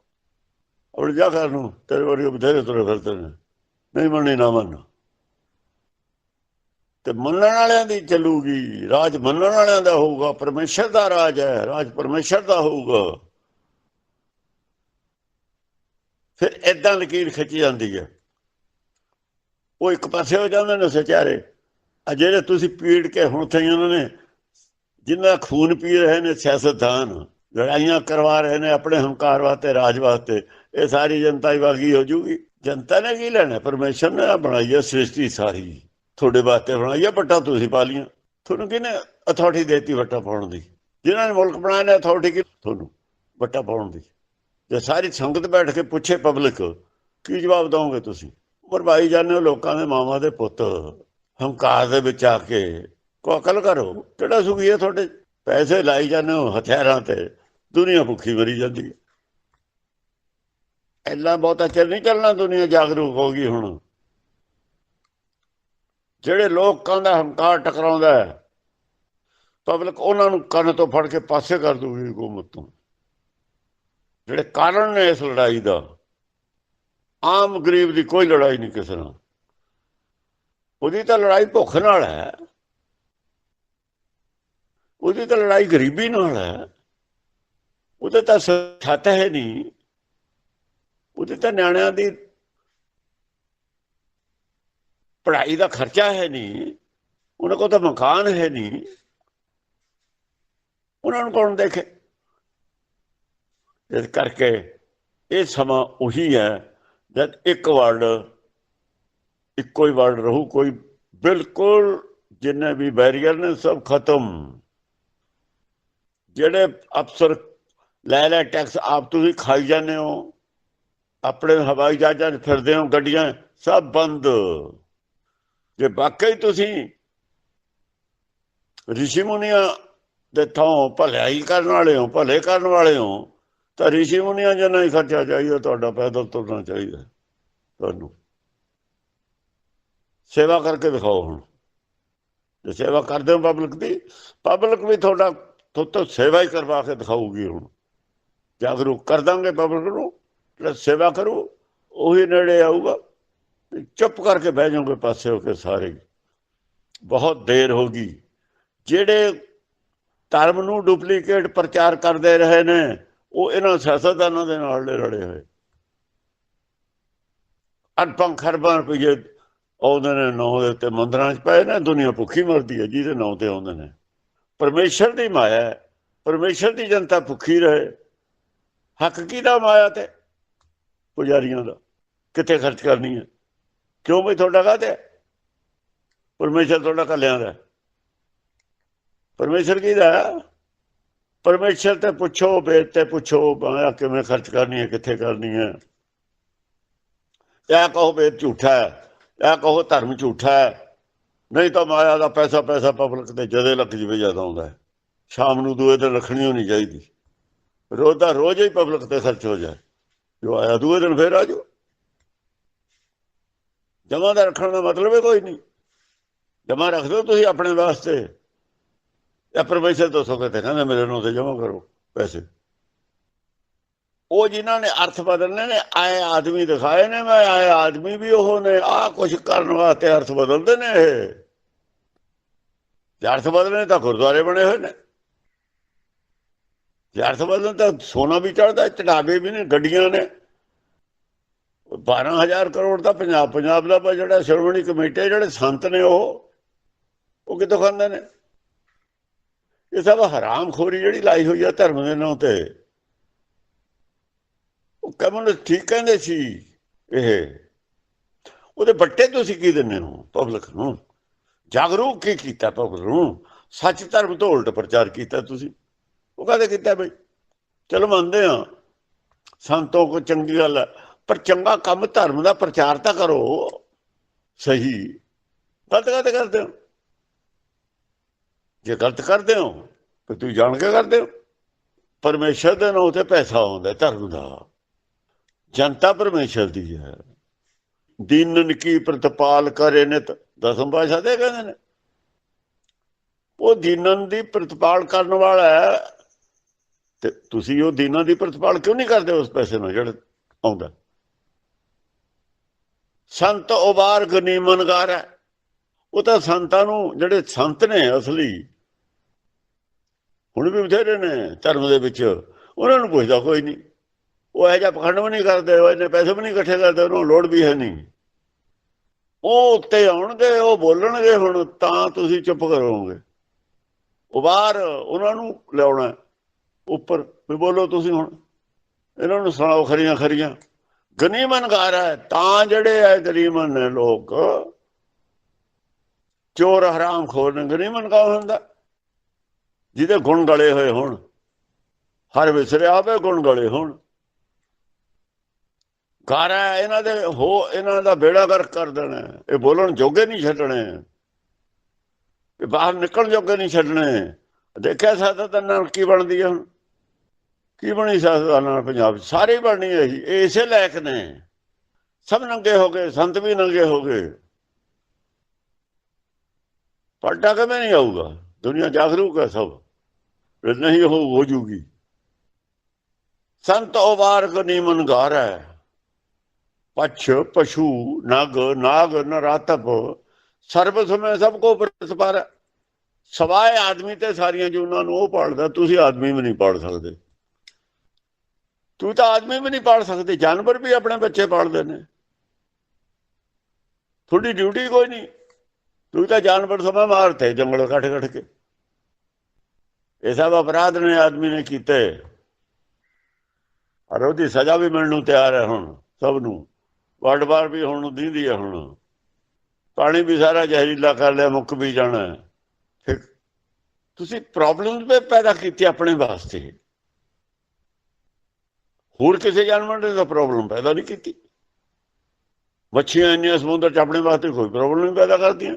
[SPEAKER 1] ਔਰ ਜਾ ਘਰ ਨੂੰ, ਤੇਰੇ ਵਰਗੇ ਬਥੇਰੇ ਤੁਰੇ ਫਿਰਦੇ ਨੇ। ਨਹੀਂ ਮੰਨੇ ਨਾ ਮੰਨ ਤੇ ਮੰਨਣ ਵਾਲਿਆਂ ਦੀ ਚੱਲੂਗੀ, ਰਾਜ ਮੰਨਣ ਵਾਲਿਆਂ ਦਾ ਹੋਊਗਾ, ਪਰਮੇਸ਼ਰ ਦਾ ਰਾਜ ਹੈ, ਰਾਜ ਪਰਮੇਸ਼ਰ ਦਾ ਹੋਊਗਾ। ਫਿਰ ਐਦਾਂ ਲਕੀਰ ਖਿੱਚੀ ਜਾਂਦੀ ਹੈ। ਉਹ ਇੱਕ ਪਾਸੇ ਹੋ ਜਾਂਦੇ ਨੇ ਸਚਾਰੇ। ਆ ਜਿਹੜੇ ਤੁਸੀਂ ਪੀੜ ਕੇ ਹੁਣ ਥਈ ਉਹਨਾਂ ਨੇ ਜਿਨ੍ਹਾਂ ਖੂਨ ਪੀ ਰਹੇ ਨੇ ਸਿਆਸਤਦਾਨ, ਲੜਾਈਆਂ ਕਰਵਾ ਰਹੇ ਨੇ ਆਪਣੇ ਹੰਕਾਰ ਵਾਸਤੇ, ਰਾਜ ਵਾਸਤੇ, ਇਹ ਸਾਰੀ ਜਨਤਾ ਹੀ ਵਾਗੀ ਹੋ ਜੂਗੀ। ਜਨਤਾ ਨੇ ਕੀ ਲੈਣਾ? ਪਰਮੇਸ਼ਰ ਨੇ ਬਣਾਈ ਹੈ ਸ੍ਰਿਸ਼ਟੀ ਸਾਰੀ। ਤੁਹਾਡੇ ਵਾਸਤੇ ਬਣਾਈ ਹੈ ਵੱਟਾ ਤੁਸੀਂ ਪਾ ਲੀਆਂ ਤੁਹਾਨੂੰ ਕਿਹਨੇ ਅਥਾਰਟੀ ਦੇਤੀ ਵੱਟਾ ਪਾਉਣ ਦੀ? ਜਿਨ੍ਹਾਂ ਨੇ ਮੁਲਕ ਬਣਾਇਆ ਨੇ ਅਥਾਰਟੀ ਕੀ ਤੁਹਾਨੂੰ ਵੱਟਾ ਪਾਉਣ ਦੀ। ਜੇ ਸਾਰੀ ਸੰਗਤ ਬੈਠ ਕੇ ਪੁੱਛੇ ਪਬਲਿਕ ਕੀ ਜਵਾਬ ਦਵੋਗੇ ਤੁਸੀਂ? ਮਰਵਾਈ ਜਾਂਦੇ ਹੋ, ਲੋਕਾਂ ਦੇ ਮਾਵਾਂ ਦੇ ਪੁੱਤ, ਹੰਕਾਰ ਦੇ ਵਿੱਚ ਆ ਕੇ ਕੋ ਅਕਲ ਕਰੋ। ਕਿਹੜਾ ਸੁਖੀ ਹੈ ਤੁਹਾਡੇ? ਪੈਸੇ ਲਾਈ ਜਾਂਦੇ ਹੋ ਹਥਿਆਰਾਂ ਤੇ, ਦੁਨੀਆ ਭੁੱਖੀ ਮਰੀ ਜਾਂਦੀ ਹੈ। ਐਲਾ ਬਹੁਤਾ ਚੱਲ ਨਹੀਂ ਚੱਲਣਾ ਦੁਨੀਆ ਜਾਗਰੂਕ ਹੋ ਗਈ ਹੁਣ। ਜਿਹੜੇ ਲੋਕਾਂ ਦਾ ਹੰਕਾਰ ਟਕਰਾਉਂਦਾ ਹੈ ਪਬਲਿਕ ਉਹਨਾਂ ਨੂੰ ਕੰਨ ਤੋਂ ਫੜ ਕੇ ਪਾਸੇ ਕਰ ਦੂਗੀ ਹਕੂਮਤ ਤੋਂ। ਜਿਹੜੇ ਕਾਰਨ ਨੇ ਇਸ ਲੜਾਈ ਦਾ, ਆਮ ਗਰੀਬ ਦੀ ਕੋਈ ਲੜਾਈ ਨਹੀਂ ਕਿਸੇ ਨਾਲ। ਉਹਦੀ ਤਾਂ ਲੜਾਈ ਭੁੱਖ ਨਾਲ ਹੈ। ਉਹਦੀ ਤਾਂ ਲੜਾਈ ਗਰੀਬੀ ਨਾਲ ਹੈ। ਉਹਦੇ ਤਾਂ ਛੱਤ ਹੈ ਨਹੀਂ। ਉਹਦੇ ਤਾਂ ਨਿਆਣਿਆਂ ਦੀ ਪੜ੍ਹਾਈ ਦਾ ਖਰਚਾ ਹੈ ਨਹੀਂ। ਉਹਨਾਂ ਕੋਲ ਤਾਂ ਮਕਾਨ ਹੈ ਨਹੀਂ। ਉਹਨਾਂ ਨੂੰ ਕੌਣ ਦੇਖੇ? ਇਸ ਕਰਕੇ ਇਹ ਸਮਾਂ ਉਹੀ ਹੈ ਜਦ ਇੱਕ ਵਰਡ, ਇੱਕੋ ਹੀ ਵਰਡ ਰਹੂ, ਕੋਈ ਬਿਲਕੁਲ ਜਿੰਨੇ ਵੀ ਬੈਰੀਅਰ ਨੇ ਸਭ ਖਤਮ। ਜਿਹੜੇ ਅਫਸਰ ਲੈ ਲੈ ਟੈਕਸ, ਆਪ ਤੁਸੀਂ ਖਾਈ ਜਾਂਦੇ ਹੋ, ਆਪਣੇ ਹਵਾਈ ਜਹਾਜ਼ਾਂ 'ਚ ਫਿਰਦੇ ਹੋ, ਗੱਡੀਆਂ, ਸਭ ਬੰਦ। ਜੇ ਵਾਕਈ ਤੁਸੀਂ ਰਿਸ਼ੀ ਮੁਨੀਆਂ ਦੇ ਥਾਂ ਭਲਾਈ ਕਰਨ ਵਾਲੇ ਹੋ, ਭਲੇ ਕਰਨ ਵਾਲੇ ਹੋ ਤਾਂ ਰਿਸ਼ੀ ਮੁਨੀਆਂ ਜਿੰਨਾ ਹੀ ਖਰਚਾ ਚਾਹੀਦਾ, ਤੁਹਾਡਾ ਪੈਦਲ ਤੁਰਨਾ ਚਾਹੀਦਾ ਤੁਹਾਨੂੰ। ਸੇਵਾ ਕਰਕੇ ਦਿਖਾਓ ਹੁਣ। ਜੇ ਸੇਵਾ ਕਰਦੇ ਹੋ ਪਬਲਿਕ ਦੀ ਪਬਲਿਕ ਵੀ ਤੁਹਾਡਾ ਤੋਂ ਸੇਵਾ ਹੀ ਕਰਵਾ ਕੇ ਦਿਖਾਊਗੀ ਹੁਣ। ਜਾਗਰੂਕ ਕਰ ਦਾਂਗੇ ਪਬਲਿਕ ਨੂੰ, ਜਿਹੜਾ ਸੇਵਾ ਕਰੂ, ਉਹੀ ਨੇੜੇ ਆਊਗਾ। ਚੁੱਪ ਕਰਕੇ ਬਹਿ ਜਾਓਗੇ ਪਾਸੇ ਹੋ ਕੇ ਸਾਰੇ। ਬਹੁਤ ਦੇਰ ਹੋ ਗਈ। ਜਿਹੜੇ ਧਰਮ ਨੂੰ ਡੁਪਲੀਕੇਟ ਪ੍ਰਚਾਰ ਕਰਦੇ ਰਹੇ ਨੇ ਉਹ ਇਹਨਾਂ ਸਿਆਸਤਦਾਨਾਂ ਦੇ ਨਾਲ ਲੜੇ ਹੋਏ। ਅਰਬਾਂ ਖਰਬਾਂ ਰੁਪਏ ਆਉਂਦੇ ਨੇ, ਨਾਂ ਦੇ ਉੱਤੇ ਮੰਦਰਾਂ 'ਚ ਪਏ ਨੇ, ਦੁਨੀਆ ਭੁੱਖੀ ਮਰਦੀ ਹੈ, ਜਿਹਦੇ ਨਾਂ ਤੇ ਆਉਂਦੇ ਨੇ। ਪਰਮੇਸ਼ਰ ਦੀ ਮਾਇਆ ਹੈ, ਪਰਮੇਸ਼ਰ ਦੀ ਜਨਤਾ ਭੁੱਖੀ ਰਹੇ। ਹੱਕ ਕੀ ਦਾ ਮਾਇਆ ਤੇ? ਪੁਜਾਰੀਆਂ ਦਾ। ਕਿੱਥੇ ਖਰਚ ਕਰਨੀ ਹੈ? ਕਿਉਂ ਬਈ ਤੁਹਾਡਾ ਕਾਹਤੇ ਪਰਮੇਸ਼ਰ ਤੁਹਾਡਾ ਕੱਲਿਆਂ ਦਾ ਪਰਮੇਸ਼ਰ ਕੀ ਦਾ ਪਰਮੇਸ਼ਰ ਤੇ ਪੁੱਛੋ ਵੇਦ ਤੇ ਪੁੱਛੋ ਮਾਇਆ ਕਿਵੇਂ ਖਰਚ ਕਰਨੀ ਹੈ, ਕਿੱਥੇ ਕਰਨੀ ਹੈ। ਇਹ ਕਹੋ ਵੇਦ ਝੂਠਾ ਹੈ, ਇਹ ਕਹੋ ਧਰਮ ਝੂਠਾ ਹੈ। ਨਹੀਂ ਤਾਂ ਮਾਇਆ ਦਾ ਪੈਸਾ ਪੈਸਾ ਪਬਲਿਕ ਤੇ ਜਦੇ ਲੱਗ ਜਵੇ ਜ਼ਿਆਦਾ ਆਉਂਦਾ ਸ਼ਾਮ ਨੂੰ ਦੂਏ ਦਿਨ ਰੱਖਣੀ ਹੋਣੀ ਚਾਹੀਦੀ। ਰੋਜ਼ ਦਾ ਰੋਜ਼ ਹੀ ਪਬਲਿਕ ਤੇ ਖਰਚ ਹੋ ਜਾਏ। ਜੋ ਆਇਆ ਦੂਏ ਦਿਨ ਫੇਰ ਆ ਜਾਓ। ਜਮਾ ਦਾ ਰੱਖਣ ਦਾ ਮਤਲਬ ਹੈ ਕੋਈ ਨਹੀਂ। ਜਮਾ ਰੱਖ ਦਿਓ ਤੁਸੀਂ ਆਪਣੇ ਵਾਸਤੇ। ਇਹ ਪਰਮੇਸ਼ਰ ਤੋਂ ਸੋਕੇ ਤੇ ਕਹਿੰਦੇ ਮੇਰੇ ਨੂੰ ਤੇ ਜਮਾ ਕਰੋ ਪੈਸੇ। ਉਹ ਜਿਨ੍ਹਾਂ ਨੇ ਅਰਥ ਬਦਲਨੇ ਨੇ, ਆਏ ਆਦਮੀ ਦਿਖਾਏ ਨੇ, ਮੈਂ ਆਏ ਆਦਮੀ ਵੀ ਉਹ ਨੇ ਆ ਕੁਝ ਕਰਨ ਵਾਸਤੇ ਅਰਥ ਬਦਲਦੇ ਨੇ ਇਹ। ਜੇ ਅਰਥ ਬਦਲਨੇ ਤਾਂ ਗੁਰਦੁਆਰੇ ਬਣੇ ਹੋਏ ਨੇ। ਜੇ ਅਰਥ ਬਦਲਨ ਤਾਂ ਸੋਨਾ ਵੀ ਚੜਦਾ ਚੜਾਵੇ ਵੀ ਨੇ, ਗੱਡੀਆਂ ਨੇ। 12000 ਕਰੋੜ ਦਾ ਪੰਜਾਬ ਪੰਜਾਬ ਦਾ ਜਿਹੜਾ ਸ਼੍ਰੋਮਣੀ ਕਮੇਟੀ ਜਿਹੜੇ ਸੰਤ ਨੇ ਉਹ ਉਹ ਕਿੱਥੋਂ ਖਾਂਦੇ ਨੇ? ਇਹ ਸਭ ਹਰਾਮਖੋਰੀ ਜਿਹੜੀ ਲਾਈ ਹੋਈ ਆ ਧਰਮ ਦੇ ਨਾਂ ਤੇ। ਉਹ ਕਮਿਊਨਿਸਟ ਠੀਕ ਕਹਿੰਦੇ ਸੀ ਇਹ। ਉਹਦੇ ਬੱਟੇ ਤੁਸੀਂ ਕੀ ਦਿੰਦੇ ਹੋ? ਪਬਲਿਕ ਨੂੰ। ਜਾਗਰੂਕ ਕੀ ਕੀਤਾ ਪਬਲਿਕ ਨੂੰ? ਸੱਚ ਧਰਮ ਤੋਂ ਉਲਟ ਪ੍ਰਚਾਰ ਕੀਤਾ ਤੁਸੀਂ। ਉਹ ਕਹਦੇ ਕੀਤਾ ਬਈ? ਚਲੋ ਮੰਨਦੇ ਆ ਸੰਤੋਂ ਕੋ ਚੰਗੀ ਗੱਲ ਪਰ ਚੰਗਾ ਕੰਮ ਧਰਮ ਦਾ ਪ੍ਰਚਾਰ ਤਾਂ ਕਰੋ। ਸਹੀ। ਗਲਤ ਗਲਤ ਕਰਦੇ ਹੋ? ਜੇ ਗਲਤ ਕਰਦੇ ਹੋ ਤੇ ਤੁਸੀਂ ਜਾਣ ਕੇ ਕਰਦੇ ਹੋ। ਪਰਮੇਸ਼ਰ ਦੇ ਨਾਂ ਤੇ ਪੈਸਾ ਆਉਂਦਾ, ਧਰਮ ਦਾ। ਜਨਤਾ ਪਰਮੇਸ਼ਰ ਦੀ ਹੈ। ਦੀਨਨ ਕੀ ਪ੍ਰਤਪਾਲ ਕਰੇ ਨਿਤ ਦਸਮ ਭਾਸ਼ਾ ਦੇ ਕਹਿੰਦੇ ਨੇ। ਉਹ ਦੀਨਨ ਦੀ ਪ੍ਰਤਪਾਲ ਕਰਨ ਵਾਲਾ ਹੈ। ਤੇ ਤੁਸੀਂ ਉਹ ਦੀਨਾਂ ਦੀ ਪ੍ਰਤਪਾਲ ਕਿਉਂ ਨਹੀਂ ਕਰਦੇ ਉਸ ਪੈਸੇ ਨੂੰ ਜਿਹੜਾ ਆਉਂਦਾ? ਸੰਤ ਉਬਾਰ ਗਨੀਮਨਗਾਰ ਹੈ। ਉਹ ਤਾਂ ਸੰਤਾਂ ਨੂੰ, ਜਿਹੜੇ ਸੰਤ ਨੇ ਅਸਲੀ ਹੁਣ ਵੀ ਬਥੇਰੇ ਨੇ ਧਰਮ ਦੇ ਵਿੱਚ। ਉਹਨਾਂ ਨੂੰ ਪੁੱਛਦਾ, ਕੋਈ ਨਹੀਂ ਉਹ ਇਹ ਜਿਹਾ ਪਖੰਡ ਵੀ ਨਹੀਂ ਕਰਦੇ, ਉਹ ਇਹਨੇ ਪੈਸੇ ਵੀ ਨਹੀਂ ਇਕੱਠੇ ਕਰਦੇ, ਉਹਨੂੰ ਲੋੜ ਵੀ ਹੈ ਨਹੀਂ। ਉਹ ਉੱਤੇ ਆਉਣਗੇ, ਉਹ ਬੋਲਣਗੇ ਹੁਣ, ਤਾਂ ਤੁਸੀਂ ਚੁੱਪ ਕਰੋਗੇ। ਉਹ ਬਾਹਰ ਉਹਨਾਂ ਨੂੰ ਲਿਆਉਣਾ ਉੱਪਰ ਵੀ ਬੋਲੋ ਤੁਸੀਂ ਹੁਣ। ਇਹਨਾਂ ਨੂੰ ਸੁਣਾਓ ਖਰੀਆਂ ਖਰੀਆਂ। ਗਨੀਮਨ ਗਾ ਹੈ, ਤਾਂ ਜਿਹੜੇ ਐ ਗਨੀਮਨ ਨੇ ਲੋਕ, ਚੋਰ ਹਰਾਮ ਖੋਰ ਨੇ। ਗਨੀਮਨ ਕਾ ਹੁੰਦਾ? ਜਿਹਦੇ ਗੁਣ ਗਲੇ ਹੋਏ ਹੋਣ, ਹਰ ਵਿਸਰੇ ਆਵੇ ਗੁਣ ਗਲੇ ਹੋਣ। ਘਰ ਹੈ, ਇਹਨਾਂ ਦੇ ਹੋ, ਇਹਨਾਂ ਦਾ ਬੇੜਾ ਗਰਕ ਕਰ ਦੇਣਾ। ਇਹ ਬੋਲਣ ਜੋਗੇ ਨਹੀਂ ਛੱਡਣੇ। ਇਹ ਬਾਹਰ ਨਿਕਲਣ ਜੋਗੇ ਨਹੀਂ ਛੱਡਣੇ। ਦੇਖਿਆ ਸਿਆਸਤ ਨਾਲ ਕੀ ਬਣਦੀ ਹੈ ਹੁਣ? ਕੀ ਬਣੀ ਸਿਆਸਤ ਨਾਲ ਪੰਜਾਬ 'ਚ? ਸਾਰੇ ਬਣਨੀ ਹੈ ਜੀ ਇਹ ਇਸੇ ਲਾਇਕ ਨੇ। ਸਭ ਨੰਗੇ ਹੋ ਗਏ, ਸੰਤ ਵੀ ਨੰਗੇ ਹੋ ਗਏ। ਪਲਟਾ ਕਿਵੇਂ ਨਹੀਂ ਆਊਗਾ? ਦੁਨੀਆ ਜਾਗਰੂਕ ਹੈ ਸਭ। ਫਿਰ ਨਹੀਂ ਹੋ ਹੋ ਜੂਗੀ। ਸੰਤ ਉਬਾਰਕ ਨੀਮਨ ਘਰ। ਹੈ ਪਛ ਪਸ਼ੂ ਨਗ ਨਾਗ ਨਰਾਤਪ। ਸਰਬ ਸਮੇ ਸਭ ਕੋ ਪ੍ਰਸਪਰ ਸਵਾਏ ਆਦਮੀ ਤੇ ਸਾਰੀਆਂ ਜੂਨਾਂ ਨੂੰ ਉਹ ਪਾਲਦਾ, ਤੁਸੀਂ ਆਦਮੀ ਵੀ ਨਹੀਂ ਪਾਲ ਸਕਦੇ। ਤੂੰ ਤਾਂ ਆਦਮੀ ਵੀ ਨਹੀਂ ਪਾਲ ਸਕਦੇ, ਜਾਨਵਰ ਵੀ ਆਪਣੇ ਬੱਚੇ ਪਾਲਦੇ ਨੇ। ਤੁਹਾਡੀ ਡਿਊਟੀ ਕੋਈ ਨਹੀਂ। ਤੂੰ ਤਾਂ ਜਾਨਵਰ ਸਮਾਂ ਮਾਰਤੇ ਜੰਗਲ ਕੱਟ ਕੱਟ ਕੇ। ਇਹ ਸਭ ਅਪਰਾਧ ਨੇ ਆਦਮੀ ਨੇ ਕੀਤੇ। ਔਰ ਉਹਦੀ ਸਜ਼ਾ ਵੀ ਮਿਲਣ ਨੂੰ ਤਿਆਰ ਹੈ ਹੁਣ, ਸਭ ਨੂੰ। ਵਰਡ ਵਾਰ ਵੀ ਹੁਣ ਦੀਂਦੀ ਹੈ ਹੁਣ। ਪਾਣੀ ਵੀ ਸਾਰਾ ਜ਼ਹਿਰੀਲਾ ਕਰ ਲਿਆ, ਮੁੱਕ ਵੀ ਜਾਣਾ ਹੈ। ਫਿਰ ਤੁਸੀਂ ਪ੍ਰੋਬਲਮਸ ਵੀ ਪੈਦਾ ਕੀਤੀ ਆਪਣੇ ਵਾਸਤੇ। ਹੋਰ ਕਿਸੇ ਜਾਨਵਰ ਨੇ ਤਾਂ ਪ੍ਰੋਬਲਮ ਪੈਦਾ ਨਹੀਂ ਕੀਤੀ। ਮੱਛੀਆਂ ਇੰਨੀਆਂ ਸਮੁੰਦਰ ਚ ਆਪਣੇ ਵਾਸਤੇ ਕੋਈ ਪ੍ਰੋਬਲਮ ਨਹੀਂ ਪੈਦਾ ਕਰਦੀਆਂ।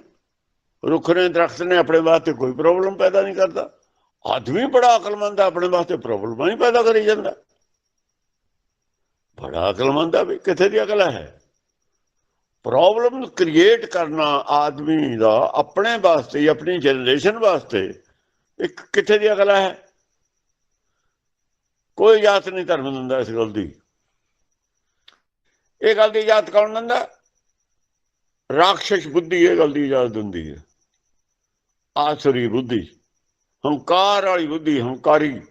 [SPEAKER 1] ਰੁੱਖ ਨੇ ਦਰਖਤ ਨੇ ਆਪਣੇ ਵਾਸਤੇ ਕੋਈ ਪ੍ਰੋਬਲਮ ਪੈਦਾ ਨਹੀਂ ਕਰਦਾ। ਆਦਮੀ ਬੜਾ ਅਕਲਮੰਦ ਹੈ ਆਪਣੇ ਵਾਸਤੇ ਪ੍ਰੋਬਲਮ ਨਹੀਂ ਪੈਦਾ ਕਰੀ ਜਾਂਦਾ। ਬੜਾ ਅਕਲਮੰਦ ਹੈ ਵੀ ਕਿੱਥੇ ਦੀ ਅਕਲ ਹੈ? ਪ੍ਰੋਬਲਮ ਕ੍ਰੀਏਟ ਕਰਨਾ ਆਦਮੀ ਦਾ ਆਪਣੇ ਵਾਸਤੇ, ਆਪਣੀ ਜਨਰੇਸ਼ਨ ਵਾਸਤੇ ਇੱਕ ਕਿੱਥੇ ਦੀ ਅਕਲ ਹੈ? ਕੋਈ ਜਾਤ ਨਹੀਂ ਧਰਮ ਦਿੰਦਾ ਇਸ ਗੱਲ ਦੀ। ਇਹ ਗੱਲ ਦੀ ਯਾਦ ਕੌਣ ਦਿੰਦਾ? ਰਾਖਸ਼ ਬੁੱਧੀ ਇਹ ਗੱਲ ਦੀ ਇਜਾਜ਼ਤ ਦਿੰਦੀ ਹੈ। ਆਸਰੀ ਬੁੱਧੀ। ਹੰਕਾਰ ਵਾਲੀ ਬੁੱਧੀ, ਹੰਕਾਰੀ।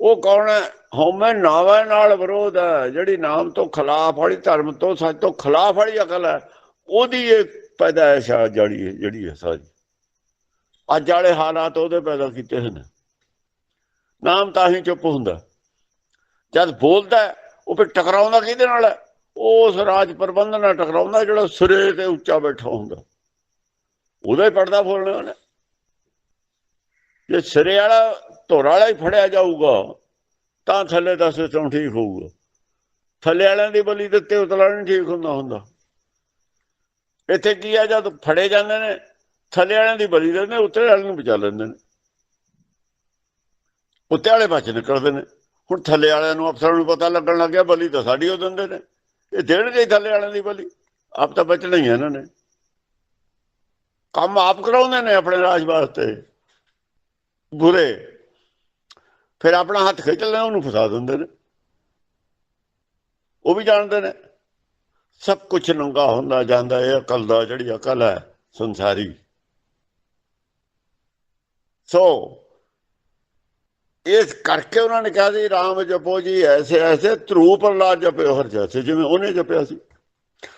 [SPEAKER 1] ਉਹ ਕੌਣ ਹੈ? ਹਉਮੈ ਨਾਵੇਂ ਨਾਲ ਵਿਰੋਧ ਹੈ। ਜਿਹੜੀ ਨਾਮ ਤੋਂ ਖਿਲਾਫ ਵਾਲੀ, ਧਰਮ ਤੋਂ ਸੱਚ ਤੋਂ ਖਿਲਾਫ ਵਾਲੀ ਅਕਲ ਹੈ, ਉਹਦੀ ਇਹ ਪੈਦਾਇਸ਼ ਆ ਜਿਹੜੀ ਹੈ- ਜਿਹੜੀ ਹੈ ਸਾਰੀ। ਅੱਜ ਵਾਲੇ ਹਾਲਾਤ ਉਹਦੇ ਪੈਦਾ ਕੀਤੇ ਹਨ ਨਾਮ ਤਾਂ ਹੀ ਚੁੱਪ ਹੁੰਦਾ। ਜਦ ਬੋਲਦਾ ਉਹ ਫਿਰ ਟਕਰਾਉਂਦਾ ਕਿਹਦੇ ਨਾਲ ਹੈ? ਉਸ ਰਾਜ ਪ੍ਰਬੰਧ ਨਾਲ ਟਕਰਾਉਂਦਾ ਜਿਹੜਾ ਸਿਰੇ ਤੇ ਉੱਚਾ ਬੈਠਾ ਹੁੰਦਾ। ਉਹਦਾ ਹੀ ਪੜਦਾ ਫੋਲਣਾ ਉਹਨੇ। ਜੇ ਸਿਰੇ ਵਾਲਾ ਧੁਰ ਵਾਲਾ ਹੀ ਫੜਿਆ ਜਾਊਗਾ, ਤਾਂ ਥੱਲੇ ਦਾ ਸਿਸਟਮ ਠੀਕ ਹੋਊਗਾ। ਥੱਲੇ ਵਾਲਿਆਂ ਦੀ ਬਲੀ ਦਿੱਤੇ ਉਤਲਾ ਨਹੀਂ ਠੀਕ ਹੁੰਦਾ ਹੁੰਦਾ। ਇੱਥੇ ਕੀ ਆ, ਜਦ ਫੜੇ ਜਾਂਦੇ ਨੇ, ਥੱਲੇ ਵਾਲਿਆਂ ਦੀ ਬਲੀ ਦਿੰਦੇ ਨੇ ਉੱਤੇ ਵਾਲਿਆਂ ਨੂੰ ਬਚਾ ਲੈਂਦੇ ਨੇ। ਉੱਤੇ ਵਾਲੇ ਬਚ ਨਿਕਲਦੇ ਨੇ। ਹੁਣ ਥੱਲੇ ਵਾਲਿਆਂ ਨੂੰ ਅਫਸਰਾਂ ਨੂੰ ਪਤਾ ਲੱਗਣ ਲੱਗਿਆ ਬਲੀ ਤਾਂ ਸਾਡੀ ਉਹ ਦਿੰਦੇ ਨੇ। ਇਹ ਦੇਣਗੇ ਥੱਲੇ ਵਾਲਿਆਂ ਦੀ ਬਲੀ। ਆਪ ਤਾਂ ਬਚਣਾ ਹੀ ਹੈ ਇਹਨਾਂ ਨੇ। ਕੰਮ ਆਪ ਕਰਾਉਂਦੇ ਨੇ ਆਪਣੇ ਰਾਜ ਵਾਸਤੇ। ਬੁਰੇ। ਫਿਰ ਆਪਣਾ ਹੱਥ ਖਿੱਚ ਲੈਣਾ, ਉਹਨੂੰ ਫਸਾ ਦਿੰਦੇ ਨੇ। ਉਹ ਵੀ ਜਾਣਦੇ ਨੇ। ਸਭ ਕੁਝ ਨੰਗਾ ਹੁੰਦਾ ਜਾਂਦਾ, ਇਹ ਅਕਲ ਦਾ, ਜਿਹੜੀ ਅਕਲ ਹੈ ਸੰਸਾਰੀ। ਸੋ, ਇਸ ਕਰਕੇ ਉਹਨਾਂ ਨੇ ਕਿਹਾ ਸੀ, ਰਾਮ ਜਪੋ ਜੀ ਐਸੇ ਐਸੇ ਧਰੂ ਪ੍ਰਲਾਦ ਜਪਿਓ ਹਰ ਜੈਸੇ ਜਿਵੇਂ ਉਹਨੇ ਜਪਿਆ ਸੀ।